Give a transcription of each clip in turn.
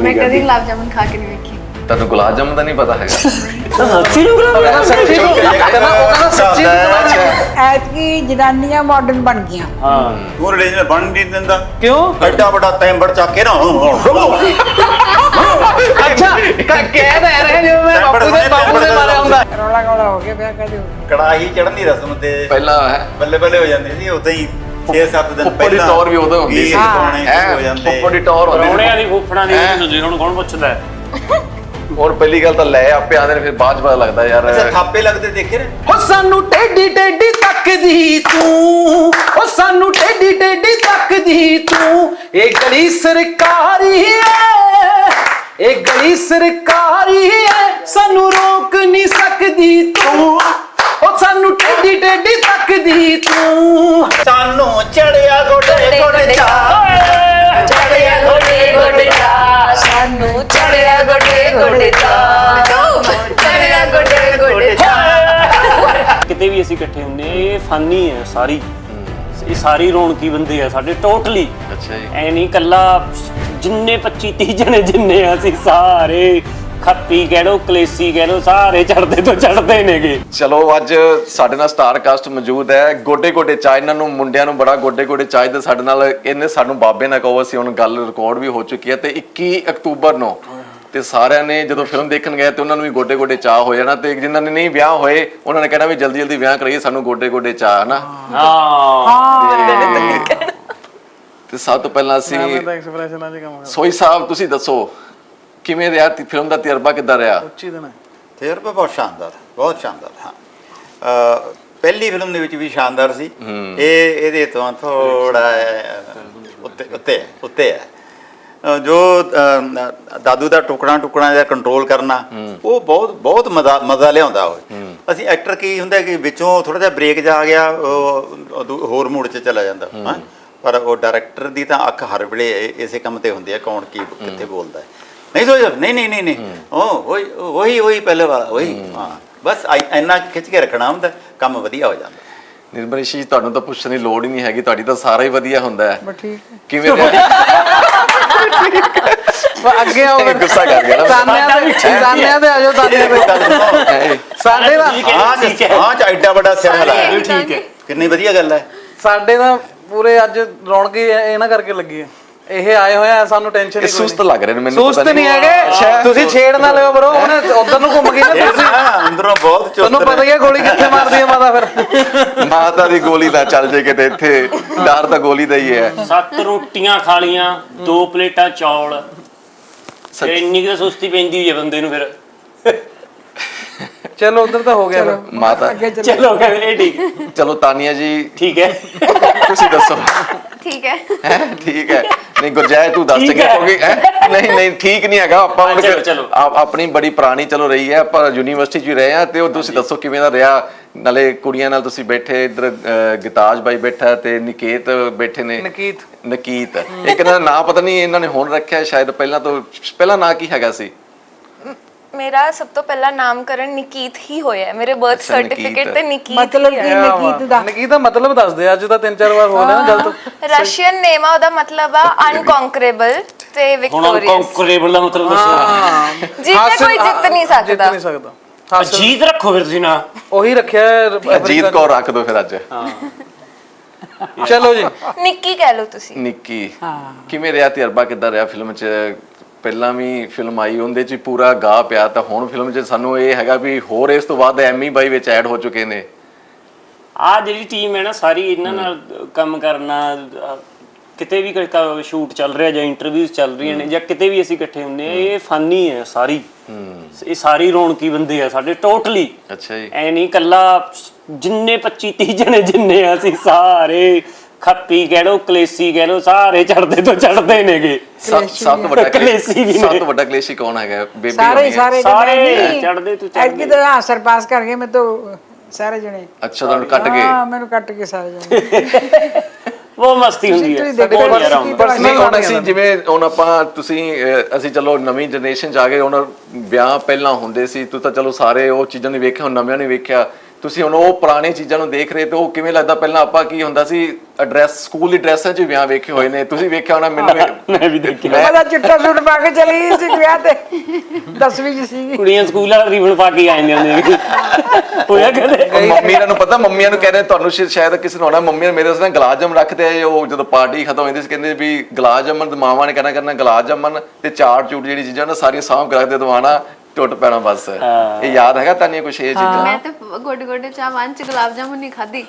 ਮੈਂ ਕਦੀ ਗੁਲਾਬ ਜਾਮਨ ਖਾ ਕੇ ਨਹੀਂ ਵੇਖੀ। ਤੁਹਾਨੂੰ ਗੁਲਾਬ ਜਾਮਨ ਦਾ ਨਹੀਂ ਪਤਾ ਹੈਗਾ। ਸੱਚੀ ਨੂੰ ਗੁਲਾਬ ਕਹਿੰਦਾ ਸੱਚੀ ਨੂੰ ਕਹਿੰਦਾ ਉਹ ਕਹਿੰਦਾ ਸੱਚੀ ਨੂੰ ਐਤਕੀ ਜਨਾਨੀਆਂ ਮਾਡਰਨ ਬਣ ਗਈਆਂ। ਹਾਂ। ਤੂੰ ਰਿਲੇਸ਼ਨ ਬਣ ਨਹੀਂ ਦਿੰਦਾ। ਕਿਉਂ? ਐਡਾ ਵੱਡਾ ਤੈਂਬੜ ਚੱਕ ਕੇ ਨਾ ਅੱਛਾ ਕ- ਕਹਿ ਤਾਂ ਰਹੇ ਜਿਵੇਂ ਮੈਂ ਬਾਪੂ ਦੇ ਬਾਪੂ ਦੇ ਮਾਰੇ ਹੁੰਦਾ ਰੌਲਾ ਗੌਲਾ ਹੋ ਗਿਆ ਵਿਆਹ ਕਦੇ ਕੜਾਹੀ ਚੜਨ ਦੀ ਰਸਮ ਤੇ ਪਹਿਲਾਂ ਬੱਲੇ ਬੱਲੇ ਹੋ ਜਾਂਦੀ ਸੀ ਉਦਾਂ ਹੀ 6-7 ਦਿਨ ਪਹਿਲਾਂ ਟੌਰ ਵੀ ਉਦੋਂ ਹੁੰਦੀ ਸੀ। ਹੋ। ਜਾਂਦੇ। ਦੀ ਟੌਰ ਹੁੰਦੀ ਪਰੌਣਿਆਂ ਦੀ ਫੁੱਫੜਾਂ ਦੀ? ਤੁਸੀਂ ਹੁਣ ਕੌਣ ਪੁੱਛਦਾ ਹੈ? ਹੋਰ ਪਹਿਲੀ ਗੱਲ ਤਾਂ ਲੈ ਆਪੇ ਆਂਦੇ ਨੇ ਫਿਰ ਬਾਅਦ ਚ ਪਤਾ ਲੱਗਦਾ ਯਾਰ। ਅੱਛਾ ਥਾਪੇ ਲੱਗਦੇ ਦੇਖੇ ਨੇ? ਹੋ ਸਾਨੂੰ ਟੇਡੀ ਟੇਡੀ ਤੱਕਦੀ ਤੂੰ। ਹੋ ਸਾਨੂੰ ਟੇਡੀ ਟੇਡੀ ਤੱਕਦੀ ਤੂੰ। ਇਹ ਗਲੀ ਸਰਕਾਰੀ ਹੈ। ਇਹ ਗਲੀ ਸਰਕਾਰੀ ਹੈ। ਸਾਨੂੰ ਹੁੰਦੇ ਹਾਂ, ਸਾਰੀ। ਇਹ ਸਾਰੀ ਰੌਣਕੀ ਬੰਦੇ ਆ ਸਾਡੇ ਟੋਟਲੀ ਅੱਛਾ ਜੀ। ਐ ਨਹੀਂ ਕੱਲਾ ਜਿੰਨੇ 25 30 ਜਣੇ ਜਿੰਨੇ ਆ ਅਸੀਂ ਸਾਰੇ ਖੱਪੀ ਕਹਿ ਲੋ ਕਲੇਸੀ ਕਹਿ ਲੋ ਸਾਰੇ ਚੜਦੇ ਤੋਂ ਚੜਦੇ ਨੇਗੇ। ਚਲੋ ਅੱਜ ਸਾਡੇ ਨਾਲ ਸਟਾਰ ਕਾਸਟ ਮੌਜੂਦ ਹੈ। ਗੋਡੇ ਗੋਡੇ ਚਾਹ ਇਹਨਾਂ ਨੂੰ ਮੁੰਡਿਆਂ ਨੂੰ ਬੜਾ ਗੋਡੇ ਗੋਡੇ ਚਾਹ ਦੇ ਸਾਡੇ ਨਾਲ ਇਹਨੇ ਸਾਨੂੰ ਬਾਬੇ ਨਾਲ ਕਹੋ ਅਸੀਂ ਹੁਣ ਗੱਲ ਰਿਕਾਰਡ ਵੀ ਹੋ ਚੁੱਕੀ ਹੈ ਤੇ 21 ਅਕਤੂਬਰ ਨੂੰ ਤੇ ਸਾਰਿਆਂ ਨੇ ਜਦੋਂ ਫਿਲਮ ਦੇਖਣ ਗਏ ਤੇ ਉਹਨਾਂ ਨੂੰ ਵੀ ਗੋਡੇ ਗੋਡੇ ਚਾਹ ਹੋ ਜਾਣਾ ਤੇ ਜਿਨ੍ਹਾਂ ਨੇ ਨਹੀਂ ਵਿਆਹ ਹੋਏ ਉਹਨਾਂ ਨੇ ਕਹਿਣਾ ਵੀ ਜਲਦੀ ਜਲਦੀ ਵਿਆਹ ਕਰਾਈਏ ਸਾਨੂੰ ਗੋਡੇ ਗੋਡੇ ਚਾਹ ਹਨਾ ਹਾਂ। ਤੇ ਸਭ ਤੋਂ ਪਹਿਲਾਂ ਅਸੀਂ ਸੋਈ ਸਾਹਿਬ ਤੁਸੀਂ ਦੱਸੋ ਕਿਵੇਂ ਰਿਹਾ ਫਿਲਮ ਦਾ ਤਜਰਬਾ ਕਿੱਦਾਂ ਰਿਹਾ? ਤਜਰਬਾ ਬਹੁਤ ਸ਼ਾਨਦਾਰ ਬਹੁਤ ਸ਼ਾਨਦਾਰ ਹਾਂ। ਅ, ਪਹਿਲੀ ਫਿਲਮ ਦੇ ਵਿੱਚ ਵੀ ਸ਼ਾਨਦਾਰ ਸੀ। ਇਹ ਇਹਦੇ ਤੋਂ ਥੋੜਾ ਉੱਤੇ ਉੱਤੇ ਹੈ, ਉੱਤੇ ਹੈ। ਜੋ ਦਾਦੂ ਦਾ ਟੁਕੜਾ ਟੁਕੜਾ ਜਾਂ ਕੰਟਰੋਲ ਕਰਨਾ ਉਹ ਬਹੁਤ ਬਹੁਤ ਮਜ਼ਾ ਮਜ਼ਾ ਲਿਆਉਂਦਾ ਉਹ। ਅਸੀਂ ਐਕਟਰ ਕੀ ਹੁੰਦਾ ਕਿ ਵਿੱਚੋਂ ਥੋੜਾ ਜਿਹਾ ਬ੍ਰੇਕ ਜਾ ਆ ਗਿਆ ਹੋਰ ਮੂਡ 'ਚ ਚਲਾ ਜਾਂਦਾ। ਹਾਂ। ਪਰ ਉਹ ਡਾਇਰੈਕਟਰ ਦੀ ਤਾਂ ਅੱਖ ਹਰ ਵੇਲੇ ਇਸੇ ਕੰਮ ਤੇ ਹੁੰਦੀ ਹੈ ਕੌਣ ਕੀ ਕਿੱਥੇ ਬੋਲਦਾ ਹੈ। ਨਹੀਂ ਸੋਚ ਨਹੀਂ ਨਹੀਂ ਨਹੀਂ ਨਹੀਂ। ਉਹ ਉਹੀ ਉਹੀ ਪਹਿਲੇ ਵਾਲਾ ਉਹੀ। ਹਾਂ। ਬਸ ਇੰਨਾ ਖਿੱਚ ਕੇ ਰੱਖਣਾ ਹੁੰਦਾ ਕੰਮ ਵਧੀਆ ਹੋ ਜਾਂਦਾ। ਨਿਰਮਲ ਜੀ ਤੁਹਾਨੂੰ ਤਾਂ ਪੁੱਛਣ ਦੀ ਲੋੜ ਹੀ ਨਹੀਂ ਹੈਗੀ ਤੁਹਾਡੀ ਤਾਂ ਸਾਰਾ ਹੀ ਵਧੀਆ ਹੁੰਦਾ ਹੈ। ਬਸ ਠੀਕ ਹੈ। ਕਿਵੇਂ ਅੱਗੇ ਆਓ ਫਿਰ ਗੁੱਸਾ ਕਰ ਗਿਆ ਨਾ ਤਾਨਿਆਂ ਦੇ ਤਾਨਿਆਂ ਦੇ ਆ ਜਾਓ ਤਾਨਿਆਂ ਹੈ। ਸਾਡੇ ਦਾ ਹਾਂ ਠੀਕ ਹੈ ਹਾਂ ਚ ਐਡਾ ਵੱਡਾ ਸਿਰ ਹਲਾਇਆ ਠੀਕ ਹੈ ਕਿੰਨੀ ਵਧੀਆ ਗੱਲ ਹੈ ਸਾਡੇ ਦਾ ਪੂਰੇ ਅੱਜ ਰੌਣਕ ਹੀ ਇਹਨਾਂ ਕਰਕੇ ਲੱਗੀ ਹੈ ਇਹ ਆਏ ਹੋਏ ਆ ਸਾਨੂੰ ਟੈਨਸ਼ਨ ਇਹ ਨਹੀਂ ਸੁਸਤ ਲੱਗ ਰਹੇ ਨੇ ਮੈਨੂੰ ਸੁਸਤ ਨਹੀਂ ਹੈਗੇ ਤੁਸੀਂ ਛੇੜ ਨਾ ਲਿਓ ਬਰੋ ਉਹਨੇ ਉਧਰ ਨੂੰ ਘੁੰਮ ਗਈ ਨਾ ਤੁਸੀਂ। ਹਾਂ, ਅੰਦਰੋਂ ਬਹੁਤ ਚੁਸਤ ਤੁਹਾਨੂੰ ਪਤਾ ਹੀ ਹੈ ਗੋਲੀ ਕਿੱਥੇ ਮਾਰਦੀ ਹੈ ਮਾਤਾ ਫਿਰ। ਮਾਤਾ ਦੀ ਗੋਲੀ ਨਾ ਚੱਲ ਜੇ ਕਿਤੇ ਇੱਥੇ ਡਰ ਤਾਂ ਗੋਲੀ ਦਾ ਹੀ ਹੈ। ਸੱਤ ਰੋਟੀਆਂ ਖਾ ਲੀਆਂ ਦੋ ਪਲੇਟਾਂ ਚੌਲ। ਤੇ ਇੰਨੀ ਕੁ ਤਾਂ ਸੁਸਤੀ ਪੈਂਦੀ ਹੋਈ ਹੈ ਬੰਦੇ ਨੂੰ ਫਿਰ। ਚਲੋ ਉਧਰ ਤਾਂ ਹੋ ਗਿਆ ਫਿਰ। ਮਾਤਾ। ਚੱਲ। ਚਲੋ ਕਹਿੰਦੇ ਇਹ ਠੀਕ। ਚਲੋ ਤਾਨੀਆ ਜੀ ਠੀਕ ਹੈ। ਤੁਸੀਂ ਦੱਸੋ। ਠੀਕ ਹੈ। ਹੈ? ਠੀਕ ਹੈ। ਨਹੀਂ ਗੁਰਜੈ ਤੂੰ ਦੱਸ ਠੀਕ ਚੰਗੇ ਹੈ। ਕਿਉਂਕਿ ਹੈਂ? ਨਹੀਂ ਨਹੀਂ ਠੀਕ ਨਹੀਂ ਹੈਗਾ। ਆਪਾਂ ਹਾਂ, ਹੁਣ ਚਲੋ, ਚਲੋ। ਆਪ- ਆਪਣੀ ਬੜੀ ਪੁਰਾਣੀ ਚਲੋ ਰਹੀ ਹੈ। ਪਰ ਯੂਨੀਵਰਸਿਟੀ 'ਚ ਵੀ ਰਹੇ ਆ ਤੇ ਉਹ ਤੁਸੀਂ ਦੱਸੋ ਕਿਵੇਂ ਦਾ ਰਿਹਾ? ਨਾਲੇ ਕੁੜੀਆਂ ਨਾਲ ਤੁਸੀਂ ਬੈਠੇ ਇੱਧਰ ਅਹ, ਗਿਤਾਜ ਬਾਈ ਬੈਠਾ ਤੇ ਨਿਕੇਤ ਬੈਠੇ ਨੇ। ਨਕੀਤ। ਨਕੀਤ। ਇੱਕ ਇਹਨਾਂ ਦਾ ਨਾਂ ਪਤਾ ਨਹੀਂ ਇਹਨਾਂ ਨੇ ਹੁਣ ਰੱਖਿਆ ਸ਼ਾਇਦ ਪਹਿਲਾਂ ਤੋਂ ਪਹਿਲਾਂ ਨਾਂ ਕੀ ਹੈਗਾ ਸੀ? ਮੇਰਾ ਸਭ ਤੋਂ ਪਹਿਲਾ ਨਾਮਕਰਨ ਨਿਕੀਤ ਹੀ ਹੋਇਆ ਹੈ। ਮੇਰੇ ਬਰਥ ਅੱਛਾ, ਨਿਕੀਤ। ਸਰਟੀਫਿਕੇਟ ਤੇ ਨਿਕੀਤ ਮਤਲਬ ਕੀ ਨਕੀਤ ਦਾ? ਨਕੀਤ ਦਾ ਮਤਲਬ ਦੱਸ ਦੇ ਅੱਜ ਤਾਂ ਤਿੰਨ ਚਾਰ ਵਾਰ ਹੋ ਨਾ ਗਲਤ ਰਸ਼ੀਅਨ ਨੇਮ ਆ ਉਹਦਾ ਮਤਲਬ ਆ ਅਨਕੌਂਕਰੇਬਲ ਤੇ ਹੁਣ ਵਿਕਟੋਰੀਅਸ ਕੰਕਰੇਬਲ ਦਾ ਮਤਲਬ ਦੱਸੋ। ਜਿੱਤੇ ਹਾਸਿਲ- ਕੋਈ ਜਿੱਤ ਨਹੀਂ ਜਿੱਤ ਸਕਦਾ। ਨਹੀਂ ਸਕਦਾ। ਹਾਸਿਲ- ਅਜੀਤ ਰੱਖੋ ਫਿਰ ਤੁਸੀਂ ਨਾ। ਉਹੀ ਰੱਖਿਆ ਹੈ ਰ- ਅਜੀਤ ਕੌਰ ਰੱਖ ਦੋ ਫਿਰ ਅੱਜ। ਚਲੋ ਜੀ। ਨਿੱਕੀ ਕਹਿ ਲਓ ਤੁਸੀਂ। ਨਿੱਕੀ। ਕਿਵੇਂ ਰਿਹਾ ਤਜਰਬਾ? ਕਿੱਦਾਂ ਰਿਹਾ ਫਿਲਮ 'ਚ? ਪਹਿਲਾਂ ਵੀ ਫਿਲਮ ਆਈ ਉਹਦੇ 'ਚ ਪੂਰਾ ਗਾ ਪਿਆ ਤਾਂ ਹੁਣ ਫਿਲਮ 'ਚ ਸਾਨੂੰ ਇਹ ਹੈਗਾ ਵੀ ਹੋਰ ਇਸ ਤੋਂ ਬਾਅਦ ਐਮੀ ਬਾਈ ਵਿੱਚ ਐਡ ਹੋ ਚੁੱਕੇ ਨੇ। ਆ ਜਿਹੜੀ ਟੀਮ ਹੈ ਨਾ ਸਾਰੀ ਇਹਨਾਂ ਨਾਲ ਕੰਮ ਕਰਨਾ ਕਿਤੇ ਵੀ ਸ਼ੂਟ ਚੱਲ ਰਿਹਾ ਜਾਂ ਇੰਟਰਵਿਊਜ਼ ਚੱਲ ਰਹੀਆਂ ਨੇ ਜਾਂ ਕਿਤੇ ਵੀ ਅਸੀਂ ਇਕੱਠੇ ਹੁੰਦੇ ਆ ਇਹ ਫਾਨੀ ਹੈ ਸਾਰੀ। ਇਹ ਸਾਰੀ ਰੌਣਕੀ ਬੰਦੇ ਆ ਸਾਡੇ ਟੋਟਲੀ ਅੱਛਾ ਜੀ। ਐ ਨਹੀਂ ਕੱਲਾ ਜਿੰਨੇ 25 30 ਜਣੇ ਜਿੰਨੇ ਆ ਅਸੀਂ ਸਾਰੇ ਖੱਪੀ ਕਹਿ ਲੋ ਕਲੇਸੀ ਕਹਿ ਲੋ ਸਾਰੇ ਚੜਦੇ ਤੋਂ ਚੜਦੇ ਨੇਗੇ। ਸਭ ਸਭ ਤੋਂ ਵੱਡਾ ਕਲੇਸ਼ੀ ਵੀ ਨੇ। ਸਭ ਤੋਂ ਵੱਡਾ ਕਲੇਸ਼ੀ ਕੌਣ ਹੈਗਾ? ਬੇਬੀ ਸਾਰੇ ਹੋਣੀ ਹੈ। ਸਾਰੇ ਸਾਰੇ ਚੜ੍ਹਦੇ ਤੋਂ ਐਤਕੀ ਚੜ੍ਹਦੇ। ਤਾਂ ਹਾਂ ਸਰਪਾਸ ਕਰ ਗਏ ਮੈਂ ਤਾਂ ਸਾਰੇ ਜਣੇ। ਅੱਛਾ ਤੁਹਾਨੂੰ ਕੱਟ ਗਏ। ਹਾਂ ਮੈਨੂੰ ਕੱਟ ਕੇ ਸਾਰੇ ਜਣੇ। ਉਹ ਮਸਤੀ ਹੁੰਦੀ ਹੈ। ਤੁਸੀਂ ਦੇਖੋ, ਬਹੁਤ ਯਾਰ ਆਉਂਦਾ ਪਰਸ- ਨਹੀਂ ਹੁਣ ਅਸੀਂ ਜਿਵੇਂ ਹੁਣ ਆਪਾਂ ਤੁਸੀਂ ਅਹ, ਅਸੀਂ ਚਲੋ ਨਵੀਂ ਜਨਰੇਸ਼ਨ ਚ ਆ ਗਏ ਹੁਣ ਵਿਆਹ ਪਹਿਲਾਂ ਹੁੰਦੇ ਸੀ ਤੂੰ ਤਾਂ ਚਲੋ ਸਾਰੇ ਉਹ ਚੀਜ਼ਾਂ ਨੇ ਵੇਖਿਆ ਹੁਣ ਨਵਿਆਂ ਨੇ ਵੇਖਿਆ। ਤੁਸੀਂ ਹੁਣ ਉਹ ਪੁਰਾਣੀ ਚੀਜ਼ਾਂ ਨੂੰ ਦੇਖ ਰਹੇ ਤੇ ਉਹ ਕਿਵੇਂ ਲੱਗਦਾ? ਪਹਿਲਾਂ ਆਪਾਂ ਕੀ ਹੁੰਦਾ ਸੀ? ਐਡਰੈਸ ਸਕੂਲ ਦੀ ਡਰੈਸਾਂ 'ਚ ਵਿਆਹ ਵੇਖੇ ਹੋਏ ਨੇ। ਤੁਸੀਂ ਵੇਖਿਆ ਹੋਣਾ ਮੈਨੂੰ ਮੈਂ ਵੀ ਦੇਖਿਆ। ਮੈਂ- ਉਹਦਾ ਚਿੱਟਾ ਸੂਟ ਪਾ ਕੇ ਚਲੀ ਗਈ ਸੀ ਵਿਆਹ ਤੇ। 10ਵੀਂ ਚ ਸੀ ਕੁੜੀਆਂ ਸਕੂਲ ਵਾਲਾ ਰਿਬਨ ਪਾ ਕੇ ਆ ਜਾਂਦੀਆਂ ਹੁੰਦੀਆਂ ਸੀ ਹੋਇਆ ਕਦੇ? ਮੰਮੀਆਂ ਨੂੰ ਪਤਾ ਮੰਮੀਆਂ ਨੂੰ ਕਹਿੰਦੇ ਤੁਹਾਨੂੰ ਸ਼ਾਇਦ- ਕਿਸੇ ਨੂੰ ਆਉਣਾ ਮੰਮੀਆਂ ਮੇਰੇ ਵਾਸਤੇ ਨਾ ਗੁਲਾਬ ਜਾਮਨ ਰੱਖਦੇ ਆ ਉਹ ਜਦੋਂ ਪਾਰਟੀ ਖਤਮ ਹੁੰਦੀ ਸੀ ਕਹਿੰਦੇ ਵੀ ਗੁਲਾਬ ਜਾਮਨ ਤੇ ਮਾਵਾਂ ਨੇ ਕਹਿਣਾ ਕਰਨਾ ਗੁਲਾਬ ਜਾਮਨ ਤੇ ਚਾਟ ਚੂਟ ਜਿਹੜੀ ਚੀਜ਼ਾਂ ਨਾ ਸਾਰੀਆਂ ਸਾਂਭ ਕੇ ਰੱਖਦੇ ਦਵਾਣਾ ਟੁੱਟ ਪੈਣਾ ਬਸ। ਇਹ ਯਾਦ ਹੈਗਾ ਤੁਹਾਨੂੰ ਕੁਛ ਇਹ ਚੀਜ਼ਾਂ? ਮੈਂ ਤੇ ਗੋਡੇ ਗੋਡੇ ਚਾਵਾਂ ਚ ਗੁਲਾਬ ਜਾਮੁਨ ਨਹੀਂ ਖਾਧੀ।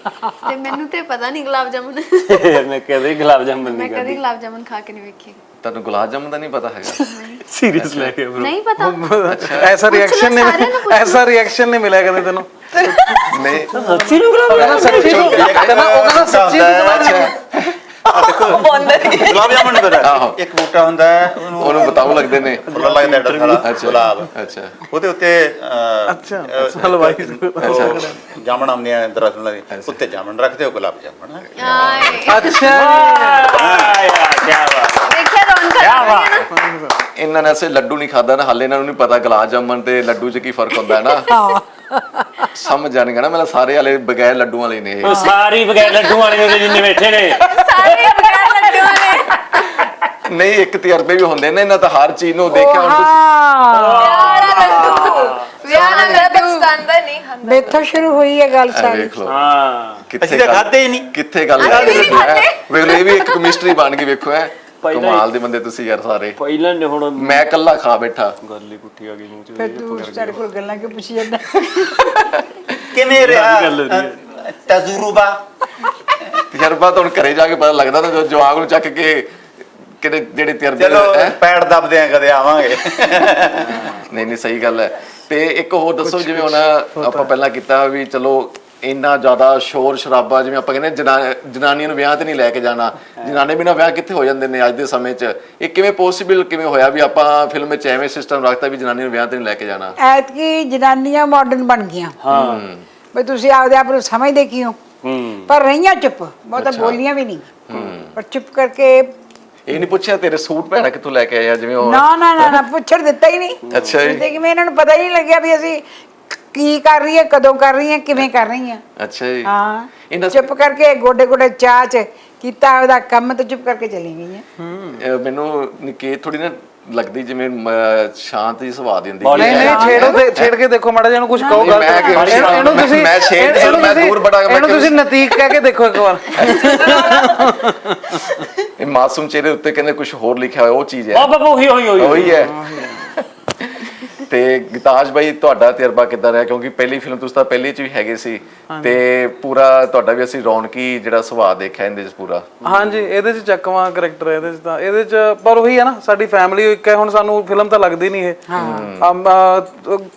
ਤੇ ਮੈਨੂੰ ਤੇ ਪਤਾ ਨਹੀਂ ਗੁਲਾਬ ਜਾਮੁਨ। ਮੈਂ ਕਦੇ ਗੁਲਾਬ ਜਾਮਨ ਮੈਂ ਨਹੀਂ ਕਦੀ ਕਰਦੀ ਗੁਲਾਬ ਜਾਮੁਨ ਖਾ ਕੇ ਨਹੀਂ ਵੇਖੀ। ਤੁਹਾਨੂੰ ਗੁਲਾਬ ਜਾਮਨ ਦਾ ਨਹੀਂ ਪਤਾ ਹੈਗਾ? ਸੀਰੀਅਸ ਲੈ ਕੇ bro। ਨਹੀਂ ਪਤਾ। ਐਸਾ ਰਿਐਕਸ਼ਨ ਨੂੰ ਐਸਾ ਰਿਐਕਸ਼ਨ ਨਹੀਂ ਮਿਲਿਆ ਕਦੇ ਤੈਨੂੰ। ਨਹੀਂ। ਸੱਚੀ ਨੂੰ ਗੁਲਾਬ ਸੱਚੀ ਤੂੰ ਕਹਿੰਦਾ ਉਹ ਕਹਿੰਦਾ ਸੱਚੀ ਤੂੰ ਅੱਛਾ ਗੁਲਾਬ ਜਾਮਨ ਨਹੀਂ ਆਹੋ। ਇੱਕ ਬੂਟਾ ਹੁੰਦਾ ਹੈ ਉਹਨੂੰ ਉਹਨੂੰ ਬਤਾਉ ਲੱਗਦੇ ਨੇ। ਫੁੱਲ ਲੱਗਦਾ ਐਡਾ ਸਾਰਾ ਅੱਛਾ ਗੁਲਾਬ। ਅੱਛਾ। ਉਹਦੇ ਉੱਤੇ ਅਹ, ਅੱਛਾ, ਅਹ, ਹਲਵਾਈ ਉਹ ਜਾਮਣ ਆਉਂਦੀਆਂ ਦਰਅਸਲ ਦੇ ਉੱਤੇ ਜਾਮਣ ਰੱਖਦੇ ਹੋ ਗੁਲਾਬ ਜਾਮਣ। ਆਏ। ਅੱਛਾ। ਆ ਯਾਰ ਕੀ ਬਾਤ ਦੇਖਿਆ ਰੌਣਕ ਕਿਆ ਲੱਗ ਰਹੀ ਹੈ। ਨਾ। ਇਹਨਾਂ ਨੇ ਐਸੇ ਲੱਡੂ ਨਹੀਂ ਖਾਦਾ ਨਾ ਹਾਲੇ ਇਹਨਾਂ ਨੂੰ ਨਹੀਂ ਪਤਾ ਗੁਲਾਬ ਜਾਮਨ ਤੇ ਲੱਡੂ 'ਚ ਕੀ ਫ਼ਰਕ ਹੁੰਦਾ ਹੈ ਨਾ। ਸਮਝ ਜਾਣਗੇ ਨਾ ਮਤਲਬ ਸਾਰੇ ਵਾਲੇ ਬਗੈਰ ਲੱਡੂ ਵਾਲੇ ਨੇ ਇਹ। ਉਹ ਸਾਰੀ ਬਗੈਰ ਲੱਡੂ ਵਾਲੇ ਨੇ ਜਿੰਨੇ ਬੈਠੇ ਨੇ। ਨਹੀਂ ਇੱਕ ਤਜਰਬੇ ਵੀ ਹੁੰਦੇ ਨੇ ਇਹਨਾਂ ਤਾਂ ਹਰ ਚੀਜ਼ ਨੂੰ ਦੇਖਿਆ ਹੁਣ ਤੁਸੀਂ ਵਿਆਹ ਨਾਲ ਪਾਕਿਸਤਾਨ ਦਾ ਨਹੀਂ ਖਾਂਦਾ ਮੇਥੋਂ ਸ਼ੁਰੂ ਹੋਈ ਹੈ ਗੱਲ ਇਹ ਸਾਰੀ। ਵੇਖ ਲਓ। ਹਾਂ। ਕਿੱਥੇ ਅਸੀਂ ਤਾਂ ਗੱਲ- ਖਾਧੇ ਹੀ ਨਹੀਂ। ਕਿੱਥੇ ਗੱਲ ਅਸੀਂ ਵੀ ਨਹੀਂ ਖਾਧੇ। ਵੇਖ ਲਓ ਇਹ ਵੀ ਇੱਕ ਕੈਮਿਸਟਰੀ ਬਣ ਗਈ ਵੇਖੋ ਐ ਪਹਿਲਾਂ ਹੀ- ਕਮਾਲ ਦੇ ਬੰਦੇ ਤੁਸੀਂ ਯਾਰ ਸਾਰੇ। ਪਹਿਲਾਂ ਨੇ ਹੁਣ ਮੈਂ ਇਕੱਲਾ ਖਾ ਬੈਠਾ। ਗੱਲ ਹੀ ਪੁੱਠੀ ਆ ਗਈ ਮੂੰਹ ਚ। ਫਿਰ ਤੂੰ ਸਾਡੇ ਕੋਲ ਗੱਲਾਂ ਕਿਉਂ ਪੁੱਛੀ ਜਾਂਦਾ? ਕਿਵੇਂ ਰਿਹਾ? ਗੱਲ ਹੋ ਰਹੀ ਹੈ। ਤਜਰਬਾ ਤਜਰਬਾ ਤਾਂ ਹੁਣ ਘਰੇ ਜਾ ਕੇ ਪਤਾ ਲੱਗਦਾ ਜਦੋਂ ਜਵਾਗ ਨੂੰ ਚੱਕ ਕੇ ਕਿਤੇ ਜਿਹੜੇ ਤਜਰਬੇ ਚਲੋ ਹੈਂ? ਪੈੜ ਦੱਬਦੇ ਆ ਕਦੇ ਆਵਾਂਗੇ। ਨਹੀਂ ਨਹੀਂ ਸਹੀ ਗੱਲ ਹੈ। ਤੇ ਇੱਕ ਹੋਰ ਦੱਸੋ ਜਿਵੇਂ ਹੁਣ ਆਪਾਂ ਪਹਿਲਾਂ ਕੀਤਾ ਵੀ ਚਲੋ ਇੰਨਾ ਜ਼ਿਆਦਾ ਸ਼ੋਰ ਸ਼ਰਾਬਾ ਜਿਵੇਂ ਆਪਾਂ ਕਹਿੰਦੇ ਜਨਾ- ਜਨਾਨੀਆਂ ਨੂੰ ਵਿਆਹ ਤੇ ਨਹੀਂ ਲੈ ਕੇ ਜਾਣਾ। ਜਨਾਨੇ ਬਿਨਾਂ ਵਿਆਹ ਕਿੱਥੇ ਹੋ ਜਾਂਦੇ ਨੇ ਅੱਜ ਦੇ ਸਮੇਂ 'ਚ? ਇਹ ਕਿਵੇਂ ਪੋਸੀਬਲ ਕਿਵੇਂ ਹੋਇਆ ਵੀ ਆਪਾਂ ਫਿਲਮ ਵਿੱਚ ਐਵੇਂ ਸਿਸਟਮ ਰੱਖਤਾ ਵੀ ਜਨਾਨੀ ਨੂੰ ਵਿਆਹ ਤੇ ਨਹੀਂ ਲੈ ਕੇ ਜਾਣਾ? ਐਤਕੀ ਜਨਾਨੀਆਂ ਮਾਡਰਨ ਬਣ ਗਈਆਂ। ਹਾਂ। ਬਈ ਤੁਸੀਂ ਆਪਦੇ ਆਪ ਨੂੰ ਸਮਝਦੇ ਕਿਉਂ? ਹੂੰ। ਪਰ ਰਹੀਆਂ ਚੁੱਪ ਬਹੁਤਾ ਬੋਲੀਆਂ ਵੀ ਨਹੀਂ। ਪਰ ਚੁੱਪ ਕਰਕੇ ਇਹ ਨਹੀਂ ਪੁੱਛਿਆ ਤੇਰੇ ਸੂਟ ਭੈਣਾ ਕਿੱਥੋਂ ਲੈ ਕੇ ਆਇਆ ਜਿਵੇਂ ਉਹ ਨਾ ਨਾ ਨਾ ਨਾ ਪੁੱਛਣ ਦਿੱਤਾ ਹੀ ਨਹੀਂ। ਅੱਛਾ ਜੀ। ਤੇ ਕਿ ਇਹਨਾਂ ਨੂੰ ਪਤਾ ਹੀ ਨਹੀਂ ਲੱਗਿਆ ਵੀ ਅਸੀਂ ਕੀ ਕਰ ਰਹੀ ਹੈ ਕਦੋਂ ਕਰ ਰਹੀ ਹੈ ਕਿਵੇਂ ਕਰ ਰਹੀ ਹੈ ਅੱਛਾ ਜੀ। ਹਾਂ। ਇਹਨਾਂ ਚੁੱਪ ਕਰਕੇ ਗੋਡੇ ਗੋਡੇ ਚਾਚ ਕੀਤਾ ਉਹਦਾ ਕੰਮ ਤੇ ਚੁੱਪ ਕਰਕੇ ਚਲੀ ਗਈ ਹੈ। ਅਹ ਮੈਨੂੰ ਨਿਕੇਤ ਥੋੜੀ ਨਾ ਲੱਗਦੀ ਜਿਵੇਂ ਮ, ਸ਼ਾਂਤ ਜਿਹੀ ਸੁਭਾਅ ਦੀ ਹੁੰਦੀ ਬੋਲੀ ਨਹੀਂ ਨਹੀਂ ਛੇੜੋ ਤੇ ਛੇੜ ਕੇ ਦੇਖੋ ਮਾੜਾ ਜਿਹਾ ਕੁਝ ਕਹੋ ਨਹੀਂ, ਗੱਲ ਮੈਂ ਕਿ- ਇਹਨੂੰ ਇਹਨੂੰ ਮੈਂ- ਤੁਸੀਂ ਮੈਂ ਛੇੜ ਇਹਨੂੰ ਮੈਂ ਤੁਸੀਂ- ਦੂਰ ਬੜਾ- ਮੈਂ ਇਹਨੂੰ ਕਿ- ਤੁਸੀਂ ਨਤੀਕ ਕਹਿ ਕੇ ਦੇਖੋ ਇੱਕ ਵਾਰ। ਇਹ ਮਾਸੂਮ ਚਿਹਰੇ ਉੱਤੇ ਕਹਿੰਦੇ ਕੁਝ ਹੋਰ ਲਿਖਿਆ ਹੋਇਆ ਉਹ ਚੀਜ਼ ਹੈ। ਬਾਬਾ ਉਹੀ ਉਹੀ ਉਹੀ। ਉਹੀ ਹੈ। ਤੇ ਗਿਤਾਜ ਭਾਈ ਤੁਹਾਡਾ ਤਜਰਬਾ ਕਿੱਦਾਂ ਰਿਹਾ? ਕਿਉਂਕਿ ਪਹਿਲੀ ਫਿਲਮ ਤੁਸੀਂ ਤਾਂ ਪਹਿਲੀ ਚ ਵੀ ਹੈਗੇ ਸੀ ਤੇ ਪੂਰਾ ਤੁਹਾਡਾ ਵੀ ਅਸੀਂ ਰੌਣਕੀ ਜਿਹੜਾ ਸੁਭਾਅ ਦੇਖਿਆ ਇਹਦੇ ਚ ਪੂਰਾ। ਹਾਂਜੀ ਇਹਦੇ ਚ ਚੱਕਵਾਂ ਕਰੈਕਟਰ ਹੈ ਇਹਦੇ ਚ ਤਾਂ। ਇਹਦੇ ਚ ਪਰ ਉਹੀ ਹੈ ਨਾ ਸਾਡੀ ਫੈਮਿਲੀ ਇੱਕ ਹੈ ਹੁਣ ਸਾਨੂੰ ਫਿਲਮ ਤਾਂ ਲੱਗਦੀ ਨਹੀਂ ਇਹ।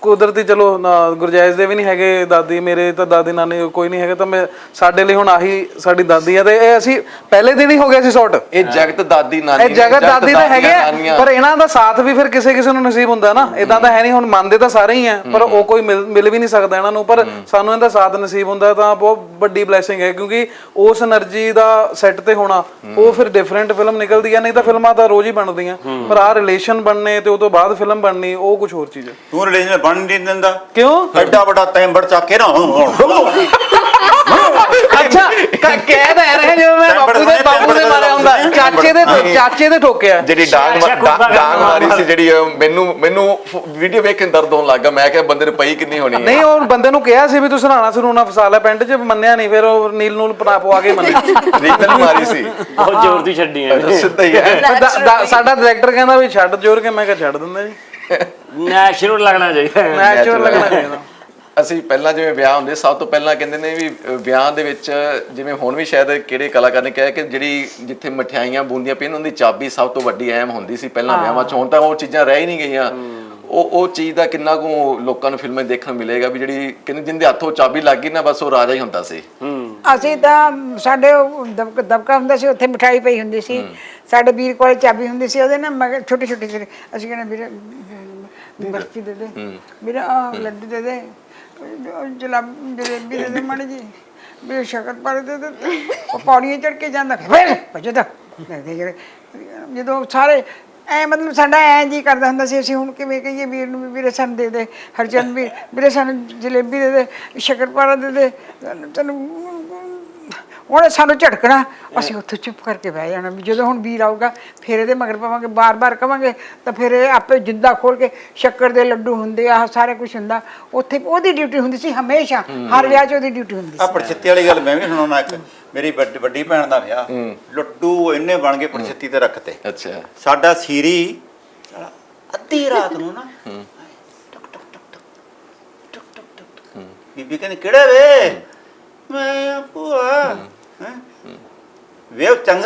ਕੁਦਰਤੀ ਚਲੋ ਨਾ, ਗੁਰਜੈਜ਼ ਦੇ ਵੀ ਨਹੀਂ ਹੈਗੇ ਦਾਦੀ ਮੇਰੇ ਤਾਂ ਦਾਦੀ ਨਾਨੀ ਕੋਈ ਨਹੀਂ ਹੈਗੇ ਤਾਂ ਮੈਂ ਸਾਡੇ ਲਈ ਹੁਣ ਆਹੀ ਸਾਡੀ ਦਾਦੀ ਹੈ ਤੇ ਇਹ ਅਸੀਂ ਪਹਿਲੇ ਦਿਨ ਹੀ ਹੋ ਗਿਆ ਸੀ ਸ਼ਾਟ ਇਹ ਜਗਤ ਦਾਦੀ ਨਾਨੀ ਇਹ ਜਗਤ ਦਾਦੀ ਤਾਂ ਹੈਗੇ ਆ। ਪਰ ਇਹਨਾਂ ਦਾ ਸਾਥ ਵੀ ਫਿਰ ਕਿਸੇ ਕਿਸੇ ਨੂੰ ਨਸੀਬ ਹੁੰਦਾ ਨਾ। ਇਦਾਂ ਤਾਂ ਹੈ ਨਹੀਂ ਹੁਣ ਮੰਨਦੇ ਤਾਂ ਸਾਰੇ ਹੀ ਆ ਪਰ ਉਹ ਕੋਈ ਮਿਲ ਵੀ ਨਹੀਂ ਸਕਦਾ ਇਹਨਾਂ ਨੂੰ ਪਰ ਸਾਨੂੰ ਇਹਦਾ ਸਾਥ ਨਸੀਬ ਹੁੰਦਾ ਤਾਂ ਬਹੁਤ ਵੱਡੀ ਬਲੇਸਿੰਗ ਹੈ ਕਿਉਂਕਿ ਉਸ એનર્ਜੀ ਦਾ ਸੈੱਟ ਤੇ ਹੋਣਾ ਉਹ ਫਿਰ ਡਿਫਰੈਂਟ ਫਿਲਮ ਨਿਕਲਦੀ ਆ ਨਹੀਂ ਤਾਂ ਫਿਲਮਾਂ ਤਾਂ ਰੋਜ਼ ਹੀ ਬਣਦੀਆਂ ਪਰ ਆ ਰਿਲੇਸ਼ਨ ਬਣਨੇ ਤੇ ਉਹ ਤੋਂ ਬਾਅਦ ਫਿਲਮ ਬਣਨੀ ਉਹ ਕੁਝ ਹੋਰ ਚੀਜ਼ ਹੈ। ਤੂੰ ਰਿਲੇਸ਼ਨ ਬਣ ਨਹੀਂ ਦਿੰਦਾ। ਕਿਉਂ? ਐਡਾ ਵੱਡਾ ਟੈਂਬਰ ਚੱਕ ਕੇ ਨਾ ਦੇ ਚਾਚੇ ਦੇ ਠੋਕਿਆ ਜਿਹੜੀ ਡਾਂਗ ਡਾਂਗ ਮਾਰੀ ਸੀ ਜਿਹੜੀ ਮੈਨੂੰ ਮੈਨੂੰ ਵੀਡੀਓ ਵੇਖ ਕੇ ਦਰਦ ਹੋਣ ਲੱਗਾ ਮੈਂ ਕਿਹਾ ਬੰਦੇ ਨੂੰ ਪਈ ਕਿੰਨੀ ਹੋਣੀ ਹੈ। ਨਹੀਂ ਉਹ ਬੰਦੇ ਨੂੰ ਕਿਹਾ ਸੀ ਵੀ ਤੂੰ ਸਰਾਣਾ ਸਰੂਣਾ ਫਸਾ ਲੈ ਪਿੰਡ 'ਚ ਮੰਨਿਆ ਨਹੀਂ ਫਿਰ ਉਹ ਨੀਲ ਨੂਲ ਪਨਾ ਪਵਾ ਕੇ ਮੰਨਿਆ ਰੀਤਲ ਮਾਰੀ ਸੀ। ਬਹੁਤ ਜ਼ੋਰ ਦੀ ਛੱਡੀ ਹੈ। ਸਿੱਧਾ ਹੀ ਹੈ। ਸਾਡਾ ਡਾਇਰੈਕਟਰ ਕਹਿੰਦਾ ਵੀ ਛੱਡ ਜੋਰ ਕੇ ਮੈਂ ਕਿਹਾ ਛੱਡ ਦਿੰਦਾ ਜੀ। ਨੈਚੁਰਲ ਲੱਗਣਾ ਚਾਹੀਦਾ। ਨੈਚੁਰਲ ਲੱਗਣਾ ਚਾਹੀਦਾ। ਅਸੀਂ ਪਹਿਲਾਂ ਜਿਵੇਂ ਵਿਆਹ ਹੁੰਦੇ ਸਭ ਤੋਂ ਪਹਿਲਾਂ ਕਹਿੰਦੇ ਨੇ ਵੀ ਵਿਆਹ ਦੇ ਵਿੱਚ ਜਿਵੇਂ ਹੁਣ ਵੀ ਸ਼ਾਇਦ ਕਿਹੜੇ ਕਲਾਕਾਰ ਨੇ ਕਿਹਾ ਕਿ ਜਿਹੜੀ ਜਿੱਥੇ ਮਠਿਆਈਆਂ ਬੂੰਦੀਆਂ ਪਈਆਂ ਉਹਦੀ ਚਾਬੀ ਸਭ ਤੋਂ ਵੱਡੀ ਅਹਿਮ ਹੁੰਦੀ ਸੀ ਪਹਿਲਾਂ ਵਿਆਹਾਂ 'ਚ। ਹੁਣ ਤਾਂ ਉਹ ਚੀਜ਼ਾਂ ਰਹਿ ਹੀ ਨਹੀਂ ਗਈਆਂ। ਉਹ ਉਹ ਚੀਜ਼ ਦਾ ਕਿੰਨਾ ਕੁ ਲੋਕਾਂ ਨੂੰ ਫਿਲਮਾਂ 'ਚ ਦੇਖਣ ਨੂੰ ਮਿਲੇਗਾ ਵੀ ਜਿਹੜੀ ਕਹਿੰਦੇ ਜਿੰਦੇ ਹੱਥੋਂ ਚਾਬੀ ਲੱਗ ਗਈ ਨਾ ਬਸ ਉਹ ਰਾਜਾ ਹੀ ਹੁੰਦਾ ਸੀ। ਅਸੀਂ ਤਾਂ ਸਾਡੇ ਦਬਕ ਦਬਕਾ ਹੁੰਦਾ ਸੀ ਉੱਥੇ ਮਠਾਈ ਪਈ ਹੁੰਦੀ ਸੀ। ਸਾਡੇ ਵੀਰ ਕੋਲ ਚਾਬੀ ਹੁੰਦੀ ਸੀ ਉਹਦੇ ਨਾਲ ਮਗਰ ਛੋਟੀ ਛੋਟੀ ਅਸੀਂ ਕਹਿੰਦੇ ਵੀਰੇ ਬਰਫੀ ਦੇ ਦੇ। ਵੀਰੇ ਲੱਡੂ ਦੇ ਦੇ। ਜਲਾਬ ਜਲੇਬੀ ਦੇ ਦੇ ਮਾੜੀ ਜੀ ਵੀ ਸ਼ਕਰ ਪਾਰੇ ਦੇ ਦੇ ਉਹ ਪੌੜੀਆਂ ਚੜ ਕੇ ਜਾਂਦਾ ਫਿਰ ਭਜਦਾ ਜਦੋਂ ਸਾਰੇ, ਐ ਮਤਲਬ ਸਾਡਾ ਐ ਜੀ ਕਰਦਾ ਹੁੰਦਾ ਸੀ, ਅਸੀਂ ਹੁਣ ਕਿਵੇਂ ਕਹੀਏ ਵੀਰ ਨੂੰ ਵੀ, ਵੀਰੇ ਸਾਨੂੰ ਦੇ ਦੇ, ਹਰਜਨ ਵੀ, ਵੀਰੇ ਸਾਨੂੰ ਜਲੇਬੀ ਦੇ ਦੇ, ਸ਼ਕਰਪਾਰਾ ਦੇ ਦੇ ਤੈਨੂੰ ਉਹਨੇ ਸਾਨੂੰ ਝਟਕਣਾ। ਅਸੀਂ ਉੱਥੇ ਚੁੱਪ ਕਰਕੇ ਬਹਿ ਜਾਣਾ ਵੀ ਜਦੋਂ ਹੁਣ ਵੀਰ ਆਊਗਾ ਫਿਰ ਇਹਦੇ ਮਗਰ ਪਾਵਾਂਗੇ ਬਾਰ-ਬਾਰ ਕਵਾਂਗੇ ਤਾਂ ਫਿਰ ਇਹ ਆਪੇ ਜਿੰਦਾ ਖੋਲ ਕੇ ਸ਼ੱਕਰ ਦੇ ਲੱਡੂ ਹੁੰਦੇ ਆ ਸਾਰਾ ਕੁਝ ਹੁੰਦਾ। ਉੱਥੇ ਉਹਦੀ ਡਿਊਟੀ ਹੁੰਦੀ ਸੀ ਹਮੇਸ਼ਾ ਹਰ ਵਿਆਹ 'ਚ ਉਹਦੀ ਡਿਊਟੀ ਹੁੰਦੀ ਆ ਸੀ ਵਾਲੀ ਗੱਲ ਮੈਂ ਵੀ ਸੁਣਾਉਣਾ ਇੱਕ। ਮੇਰੀ ਵੱਡੀ ਵੱਡੀ ਭੈਣ ਦਾ ਵਿਆਹ। ਲੱਡੂ ਇੰਨੇ ਬਣ ਕੇ ਪੜਛੱਤੀ ਤੇ ਰੱਖਤੇ। ਅੱਛਾ। ਸਾਡਾ ਸੀਰੀ ਸਾਲਾ ਅੱਧੀ ਰਾਤ ਨੂੰ ਨਾ ਟਕ ਟਕ ਟਕ ਟਕ ਟਕ ਟਕ ਟਕ ਟਕ। ਬੀਬੀ ਕਹਿੰਦੀ ਕਿਹੜਾ ਵੇ? ਮੈਂ ਭੂਆ ਹੈਂ? ਵੇ ਉਹ ਚੰਗ।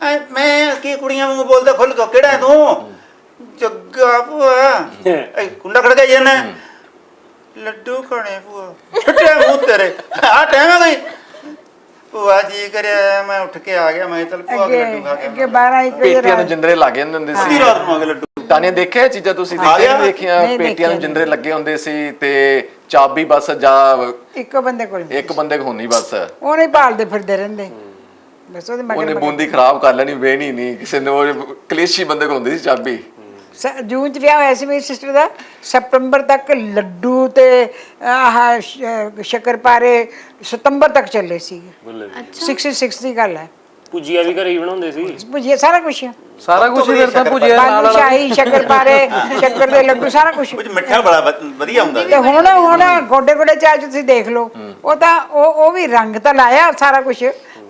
ਐ ਮੈਂ ਕੀ ਕੁੜੀਆਂ ਵਾਂਗੂ ਬੋਲਦਾ ਖੁੱਲ ਕੇ ਕਿਹੜਾ ਹੈ ਤੂੰ? ਜੱਗਾ ਭੂਆ ਐ ਕੁੰਡਾ ਖੜ ਗਿਆ ਜਨ। ਲੱਡੂ ਖਾਣੇ ਭੂਆ। ਛੱਟਿਆ ਮੂੰਹ ਤੇਰੇ। ਆ ਟਾਈਮ ਆ ਗਈ ਭੂਆ ਜੀ ਕਰਿਆ ਮੈਂ ਉੱਠ ਕੇ ਆ ਗਿਆ ਮੈਂ ਚਲ ਭੂਆ ਦੇ ਅੱਗੇ ਲੱਡੂ ਖਾ ਅੱਗੇ ਗਿਆ 12 1 ਵਜੇ ਪੇਟੀਆਂ ਨੂੰ ਰਾਤ। ਜਿੰਦਰੇ ਲੱਗ ਹੁੰਦੇ ਅੱਧੀ ਸੀ ਰਾਤ ਨੂੰ ਆ ਕੇ ਲੱਡੂ। ਤਾਨੀਆਂ ਦੇਖਿਆ ਇਹ ਚੀਜ਼ਾਂ ਤੁਸੀਂ ਹਾਂ ਦੇਖੀਆਂ ਯਾਰ। ਦੇਖੀਆਂ ਨਹੀਂ ਪੇਟੀਆਂ ਨੂੰ ਦੇਖੀਆਂ। ਜਿੰਦਰੇ ਲੱਗੇ ਹੁੰਦੇ ਸੀ ਤੇ ਚਾਬੀ ਬਸ ਜਾਂ ਇੱਕੋ ਬੰਦੇ ਕੋਲ ਇੱਕ ਬੰਦੇ ਕੋ ਹੁੰਦੀ ਬਸ। ਉਹਨੇ ਭਾਲਦੇ ਫਿਰਦੇ ਰਹਿੰਦੇ। ਬਸ ਉਹਦੇ ਮਗਰ ਉਹਨੇ ਮਗਰ ਬੂੰਦੀ ਖਰਾਬ ਕਰ ਲੈਣੀ ਵੇਣੀ ਨਹੀਂ। ਕਿਸੇ ਨੇ ਉਹ ਕਲੇਸ਼ੀ ਬੰਦੇ ਕੋ ਹੁੰਦੀ ਸੀ ਚਾਬੀ। ਸ- ਜੂਨ ਚ ਵਿਆਹ ਹੋਇਆ ਸੀ ਮੇਰੀ ਸਿਸਟਰ ਦਾ ਸਤੰਬਰ ਤੱਕ ਲੱਡੂ ਤੇ ਆਹ ਸ਼- ਸ਼ੱਕਰਪਾਰੇ ਸਤੰਬਰ ਤੱਕ ਚੱਲੇ ਸੀ ਬੱਲੇ 66 ਦੀ ਗੱਲ ਹੈ। ਭੁਜੀਆ ਵੀ ਘਰੇ ਹੀ ਬਣਾਉਂਦੇ ਸੀ? ਭੁਜੀਆ ਸਾਰਾ ਕੁਝ ਸਾਰਾ ਕੁਝ ਫਿਰ ਤਾਂ ਭੁਜਿਆ ਨਾਲ ਬਾਲੂ ਵਾਲਾ ਸ਼ਾਹੀ ਸ਼ੱਕਰਪਾਰੇ ਸ਼ੱਕਰ ਦੇ ਲੱਡੂ ਸਾਰਾ ਕੁਝ ਕੁਝ ਮਿੱਠਾ ਬੜਾ ਵ- ਵਧੀਆ ਹੁੰਦਾ ਤੇ ਹੁਣ ਹੁਣ ਗੋਡੇ ਗੋਡੇ ਚਾਹ ਤੁਸੀਂ ਦੇਖ ਲਓ। ਉਹ ਤਾਂ ਉਹ ਉਹ ਵੀ ਰੰਗ ਤਾਂ ਲਾਇਆ ਸਾਰਾ ਕੁਝ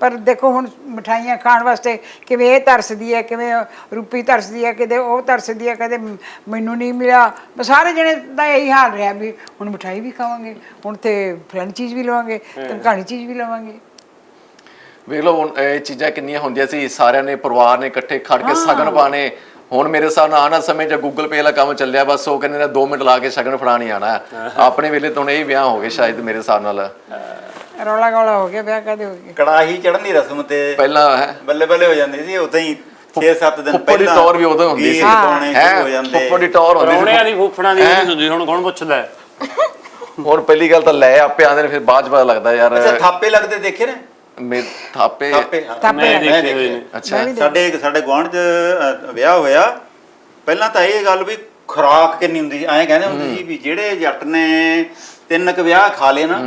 ਪਰ ਦੇਖੋ ਹੁਣ ਮਠਾਈਆਂ ਖਾਣ ਵਾਸਤੇ ਕਿਵੇਂ ਇਹ ਤਰਸਦੀ ਹੈ ਕਿਵੇਂ ਰੂਪੀ ਤਰਸਦੀ ਹੈ ਕਿਤੇ ਉਹ ਤਰਸਦੀ ਹੈ ਕਦੇ ਮੈਨੂੰ ਨਹੀਂ ਮਿਲਿਆ। ਬਸ ਸਾਰੇ ਜਣੇ ਦਾ ਇਹੀ ਹਾਲ ਰਿਹਾ ਵੀ ਹੁਣ ਮਠਾਈ ਵੀ ਖਾਵਾਂਗੇ ਹੁਣ ਤੇ ਫਲੈਨ ਚੀਜ਼ ਵੀ ਲਵਾਂਗੇ ਤੇ ਕਹਾਣੀ ਚੀਜ਼ ਵੀ ਲਵਾਂਗੇ। ਵੇਖ ਲਓ ਹੁਣ ਇਹ ਚੀਜ਼ਾਂ ਕਿੰਨੀਆਂ ਹੁੰਦੀਆਂ ਸੀ ਸਾਰਿਆਂ ਨੇ ਪਰਿਵਾਰ ਨੇ ਇਕੱਠੇ ਖੜ ਕੇ ਸ਼ਗਨ ਪਾਣੇ ਹੁਣ ਮੇਰੇ ਹਿਸਾਬ ਨਾਲ ਆਣਾ ਸਮੇਂ 'ਚ ਗੂਗਲ ਪੇ ਵਾਲਾ ਕੰਮ ਚੱਲਿਆ ਬਸ ਉਹ ਕਹਿੰਦੇ ਨੇ 2 ਮਿੰਟ ਲਾ ਕੇ ਸ਼ਗਨ ਫੜਾਣੀ ਆਣਾ। ਆਪਣੇ ਵੇਲੇ ਤਾਂ ਇਹ ਵਿਆਹ ਹੋ ਗਏ ਸ਼ਾਇਦ ਮੇਰੇ ਹਿਸਾਬ ਨਾਲ। ਰੌਲਾ ਗੌਲਾ ਹੋ ਗਿਆ ਵਿਆਹ ਕਦੇ ਹੋ ਗਿਆ ਕੜਾਹੀ ਚੜਨ ਦੀ ਰਸਮ ਤੇ ਪਹਿਲਾਂ ਹੈ। ਬੱਲੇ ਬੱਲੇ ਹੋ ਜਾਂਦੀ ਸੀ ਉਦਾਂ ਹੀ 6-7 ਦਿਨ ਦੀ ਪਹਿਲਾਂ ਟੌਰ ਵੀ ਉਦੋਂ ਹੁੰਦੀ ਸੀ। ਹੋ? ਹੈ ਜਾਂਦੇ। ਫੁੱਫੜ ਦੀ ਟੌਰ ਹੁੰਦੀ ਪਰੌਣਿਆਂ ਦੀ ਸੀ ਫੁੱਫੜਾਂ ਦੀ ਹੁੰਦੀ ਹੁਣ ਕੌਣ ਪੁੱਛਦਾ? ਹੈ? ਹੁਣ ਪਹਿਲੀ ਗੱਲ ਤਾਂ ਲੈ ਆਪੇ ਆਂਦੇ ਨੇ ਫਿਰ ਬਾਅਦ ਚ ਪਤਾ ਲੱਗਦਾ ਯਾਰ। ਅੱਛਾ ਥਾਪੇ ਲੱਗਦੇ ਦੇਖੇ ਨੇ? ਮੇ ਥਾਪੇ ਥਾਪੇ। ਦੇਖੇ ਹੋਏ ਨੇ। ਅੱਛਾ। ਸਾਡੇ ਸਾਡੇ ਗੁਆਂਢ 'ਚ ਵਿਆਹ ਹੋਇਆ। ਪਹਿਲਾਂ ਤਾਂ ਇਹ ਗੱਲ ਵੀ ਖੁਰਾਕ ਕਿੰਨੀ ਹੁੰਦੀ ਸੀ ਐਂ ਕਹਿੰਦੇ ਹੁੰਦੇ ਸੀ ਵੀ ਜਿਹੜੇ ਜੱਟ ਨੇ ਤਿੰਨ ਕ ਵਿਆਹ ਖਾ ਲਏ ਨਾ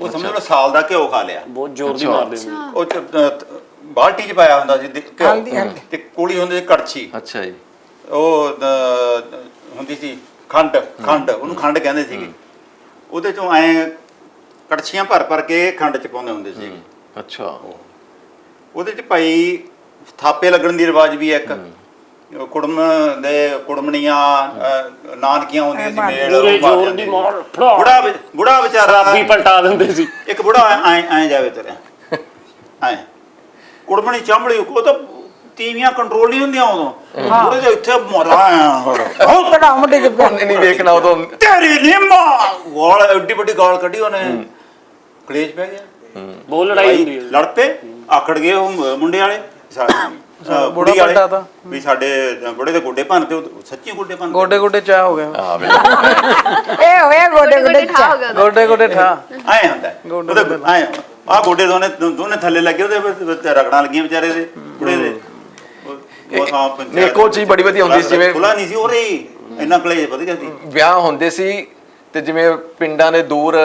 ਉਹ ਸਮਝ ਲਓ ਸਾਲ ਦਾ ਘਿਓ ਖਾ ਲਿਆ। ਬਹੁਤ ਜ਼ੋਰ ਦੀ ਮਾਰਦੇ ਹੁੰਦੇ ਉਹ 'ਚ, ਅ, ਤ- ਬਾਲਟੀ 'ਚ ਪਾਇਆ ਹੁੰਦਾ ਸੀ ਦੇ- ਘਿਓ। ਤੇ ਕੋਲੀ ਹੁੰਦੀ ਸੀ ਕੜਛੀ। ਅੱਛਾ ਜੀ। ਉਹ ਹੁੰਦੀ ਸੀ ਖੰਡ ਖੰਡ ਉਹਨੂੰ ਖੰਡ ਕਹਿੰਦੇ ਸੀਗੇ। ਉਹਦੇ ਚੋਂ ਐ ਕੜਛੀਆਂ ਭਰ ਭਰ ਕੇ ਖੰਡ ਚ ਪਾਉਂਦੇ ਹੁੰਦੇ ਸੀ ਅੱਛਾ। ਉਹਦੇ ਚ ਭਾਈ ਥਾਪੇ ਲੱਗਣ ਦੀ ਰਿਵਾਜ ਵੀ ਹੈ ਇੱਕ। ਕੁੜਮ ਦੇ ਕੁੜਮਣੀਆਂ ਨਾਨਕੀਆਂ ਹੁੰਦੀਆਂ ਸੀ ਮੇਲ ਪੂਰੇ ਉਹ ਜ਼ੋਰ ਦੀ। ਮਾਰ ਬੁੜਾ ਬੁੜਾ ਵਿਚਾਰਾ ਵੀ ਪਲਟਾ ਦਿੰਦੇ ਸੀ। ਇੱਕ ਬੁੜਾ ਐ ਐ ਜਾਵੇ ਤੇਰੇ। ਐ। ਕੁੜਮਣੀ ਚਾਂਬੜੀ ਉਹ ਤਾਂ ਤੀਵੀਆਂ ਕੰਟਰੋਲ ਨਹੀਂ ਹੁੰਦੀਆਂ ਉਦੋਂ। ਬੁੜੇ ਦੇ ਇੱਥੇ ਮਰਾ ਬਹੁਤ ਬੜਾ ਮੁੰਡੇ ਦੇ ਉਹਨੇ ਨਹੀਂ ਵੇਖਣਾ ਉਦੋਂ। ਤੇਰੀ ਨਿੰਮਾ! ਗਾਲ ਐਡੀ ਵੱਡੀ ਗਾਲ ਕੱਢੀ ਉਹਨੇ। ਕਲੇਸ਼ ਪੈ ਗਿਆ। ਬਹੁਤ ਲੜਾਈ ਹੁੰਦੀ ਲੜ ਪਏ ਆਖੜ ਗਏ ਉਹ ਮੁੰਡੇ ਵਾਲੇ। ਸਾ- ਬੁੜੀ ਵੱਡਾ ਵਾਲੇ। ਤਾਂ। ਵੀ ਸਾਡੇ ਬੁੜੇ ਦੇ ਗੋਡੇ ਭੰਨ ਤੇ ਉਹ ਸੱਚੀ ਗੋਡੇ ਭੰਨ ਗੋਡੇ ਗੋਡੇ ਚਾਹ ਹੋ ਗਿਆ। ਆ ਵੇ। ਇਹ ਹੋਇਆ ਗੋਡੇ ਗੋਡੇ ਠਾ ਹੋ ਗਿਆ ਗੋਡੇ ਗੋਡੇ ਠਾ ਆਏ ਹੁੰਦਾ ਹੈ। ਉਹਦੇ ਆਏ ਆ ਗੋਡੇ ਦੋਨੇ ਦੋਨੇ ਥੱਲੇ ਲੱਗੇ ਉਹਦੇ ਵਿੱਚ- ਵਿੱਚ ਰਗੜਾਂ ਲੱਗੀਆਂ ਵਿਚਾਰੇ ਦੇ ਬੁੜੇ ਦੇ। ਉਹ- ਉਹ ਪੰਚਾਇਤ- ਇੱਕ ਚੀਜ਼ ਬੜੀ ਵਧੀਆ ਹੁੰਦੀ ਸੀ ਜਿਵੇਂ- ਖੁੱਲਾ ਨਹੀਂ ਸੀ ਉਹ ਰਹੀ। ਇੰਨਾ ਕਲੇਸ਼ ਵਧੀਆ ਸੀ। ਵਿਆਹ ਹੁੰਦੇ ਸੀ ਤੇ ਜਿਵੇਂ ਪਿੰਡਾਂ ਦੇ ਦੂਰ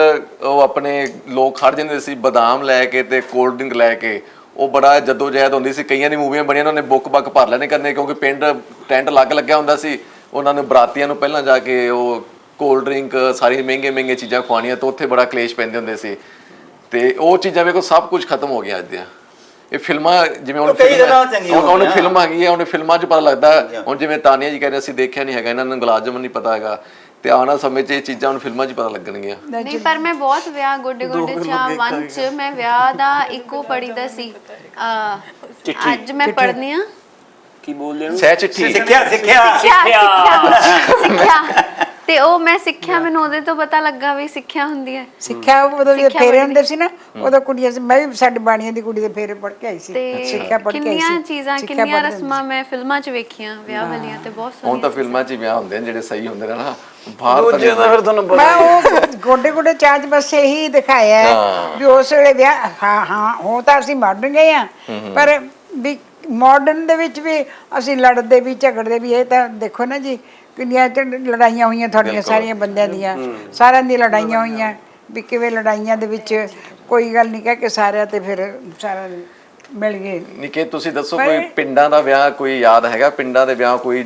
ਉਹ ਆਪਣੇ ਲੋਕ ਖੜ ਜਾਂਦੇ ਸੀ ਬਦਾਮ ਲੈ ਕੇ ਤੇ ਕੋਲਡ ਡਰਿੰਕ ਲੈ ਕੇ। ਉਹ ਬੜਾ ਜੱਦੋ ਜਹਿਦ ਹੁੰਦੀ ਸੀ। ਕਈਆਂ ਦੀ ਮੂਵੀਆਂ ਬਣੀਆਂ ਉਹਨਾਂ ਨੇ ਬੁੱਕ ਬੱਕ ਭਰ ਲੈਣੇ ਕਰਨੇ ਕਿਉਂਕਿ ਪਿੰਡ ਟੈਂਟ ਲੱਗ ਲੱਗਿਆ ਹੁੰਦਾ ਸੀ। ਉਹਨਾਂ ਨੇ ਬਰਾਤੀਆਂ ਨੂੰ ਪਹਿਲਾਂ ਜਾ ਕੇ ਉਹ ਕੋਲਡ ਡਰਿੰਕ ਸਾਰੀ ਮਹਿੰਗੇ ਮਹਿੰਗੇ ਚੀਜ਼ਾਂ ਖਵਾਉਣੀਆਂ ਤੇ ਉੱਥੇ ਬੜਾ ਕਲੇਸ਼ ਪੈਂਦੇ ਹੁੰਦੇ ਸੀ। ਤੇ ਉਹ ਚੀਜ਼ਾਂ ਵੇਖੋ ਸਭ ਕੁਝ ਖਤਮ ਹੋ ਗਿਆ ਅੱਜ ਦੀਆਂ। ਇਹ ਫਿਲਮਾਂ ਜਿਵੇਂ ਹੁਣ ਕਈ ਫਿਲਮਾਂ- ਜਗ੍ਹਾ ਚੰਗੀਆਂ ਹੁਣ- ਹੁਣ। ਫਿਲਮ ਆ ਗਈ ਹੈ ਹੁਣ ਫਿਲਮਾਂ 'ਚ ਪਤਾ ਲੱਗਦਾ ਹੁਣ ਜਿਵੇਂ ਤਾਨੀਆ ਜੀ ਕਹਿੰਦੇ ਅਸੀਂ ਦੇਖਿਆ ਨਹੀਂ ਹੈਗਾ ਇਹਨਾਂ ਨੂੰ ਗੁਲਾਬ ਜਾਮਨ ਨਹੀਂ ਪਤਾ ਹੈਗਾ। ਤੇ ਆਉਣਾ ਸਮੇਂ 'ਚ ਇਹ ਚੀਜ਼ਾਂ ਹੁਣ ਫਿਲਮਾਂ 'ਚ ਪਤਾ ਲੱਗਣਗੀਆਂ। ਨਹੀਂ ਪਰ ਮੈਂ ਬਹੁਤ ਵਿਆਹ ਗੋਡੇ ਗੋਡੇ ਚਾ ਵੰਨ ਚ ਮੈਂ ਵਿਆਹ ਦਾ ਇੱਕੋ ਪੜੀਦਾ ਸੀ। ਚਿੱਠੀ। ਅੱਜ ਮੈਂ ਪੜ੍ਹਨੀ ਆ। ਕੀ ਬੋਲਦੇ ਨੂੰ ਸਹਿ ਚਿੱਠੀ। ਸਿੱਖਿਆ ਸਿੱਖਿਆ ਸਿੱਖਿਆ। ਤੇ ਉਹ ਮੈਂ ਸਿੱਖਿਆ ਮੈਨੂੰ ਉਹਦੇ ਤੋਂ ਪਤਾ ਲੱਗਾ ਵੀ ਸਿੱਖਿਆ ਹੁੰਦੀ ਹੈ। ਸਿੱਖਿਆ ਉਦੋਂ ਸਿੱਖਿਆ ਫੇਰੇ ਹੁੰਦੇ ਸੀ ਨਾ ਉਦੋਂ ਕੁੜੀਆਂ ਸੀ। ਮੈਂ ਵੀ ਸਾਡੀ ਬਾਣੀਆਂ ਦੀ ਕੁੜੀ ਦੇ ਫੇਰੇ ਪੜ ਕੇ ਆਈ ਸੀ। ਤੇ ਸਿੱਖਿਆ ਪੜ ਕੇ ਆਈ ਸੀ। ਕਿੰਨੀਆਂ ਚੀਜ਼ਾਂ ਕਿੰਨੀਆਂ ਰਸਮਾਂ ਮੈਂ ਫਿਲਮਾਂ 'ਚ ਵੇਖੀਆਂ ਵਿਆਹ ਵਾਲੀਆਂ ਤੇ ਬਹੁਤ ਹੁਣ ਸੋਹਣੀਆਂ ਤਾਂ ਫਿਲਮਾਂ 'ਚ ਹੀ ਵਿਆਹ ਹੁੰਦੇ ਨੇ ਜਿਹੜੇ ਸਹੀ ਹੁੰਦੇ ਨੇ ਨਾ। ਬਾਹਰ ਤਾਂ ਦੂਜੇ ਦਾ ਫਿਰ ਤੁਹਾਨੂੰ ਪਤਾ ਮੈਂ ਉਹ ਗੋਡੇ ਗੋਡੇ ਚਾਚ ਬਸ ਇਹੀ ਦਿਖਾਇਆ ਹੈ ਵੀ ਉਸ ਵੇਲੇ ਵਿਆਹ ਹਾਂ ਹਾਂ ਹੋ ਤਾਂ ਅਸੀਂ ਮਾਡਰਨ ਗਏ ਆ ਪਰ ਵੀ ਮਾਡਰਨ ਦੇ ਵਿੱਚ ਵੀ ਅਸੀਂ ਲੜਦੇ ਵੀ ਝਗੜਦੇ ਵੀ ਇਹ ਤਾਂ ਦੇਖੋ ਨਾ ਜੀ ਕਿੰਨੀਆਂ ਤੇ ਲੜਾਈਆਂ ਹੋਈਆਂ ਤੁਹਾਡੀਆਂ ਸਾਰੀਆਂ ਬੰਦਿਆਂ ਦੀਆਂ। ਸਾਰਿਆਂ ਦੀ ਲੜਾਈਆਂ ਹੋਈਆਂ। ਵੀ ਕਿਵੇਂ ਲੜਾਈਆਂ ਦੇ ਵਿੱਚ ਕੋਈ ਗੱਲ ਨਹੀਂ ਕਹਿ ਕੇ ਸਾਰਿਆਂ ਤੇ ਫਿਰ ਸਾਰਿਆਂ ਦੇ ਮਿਲ ਗਏ। ਨਿੱਕੇ ਤੁਸੀਂ ਦੱਸੋ ਕੋਈ ਪਿੰਡਾਂ ਦਾ ਵਿਆਹ ਕੋਈ ਯਾਦ ਹੈਗਾ? ਪਿੰਡਾਂ ਦੇ ਵਿਆਹ ਕੋਈ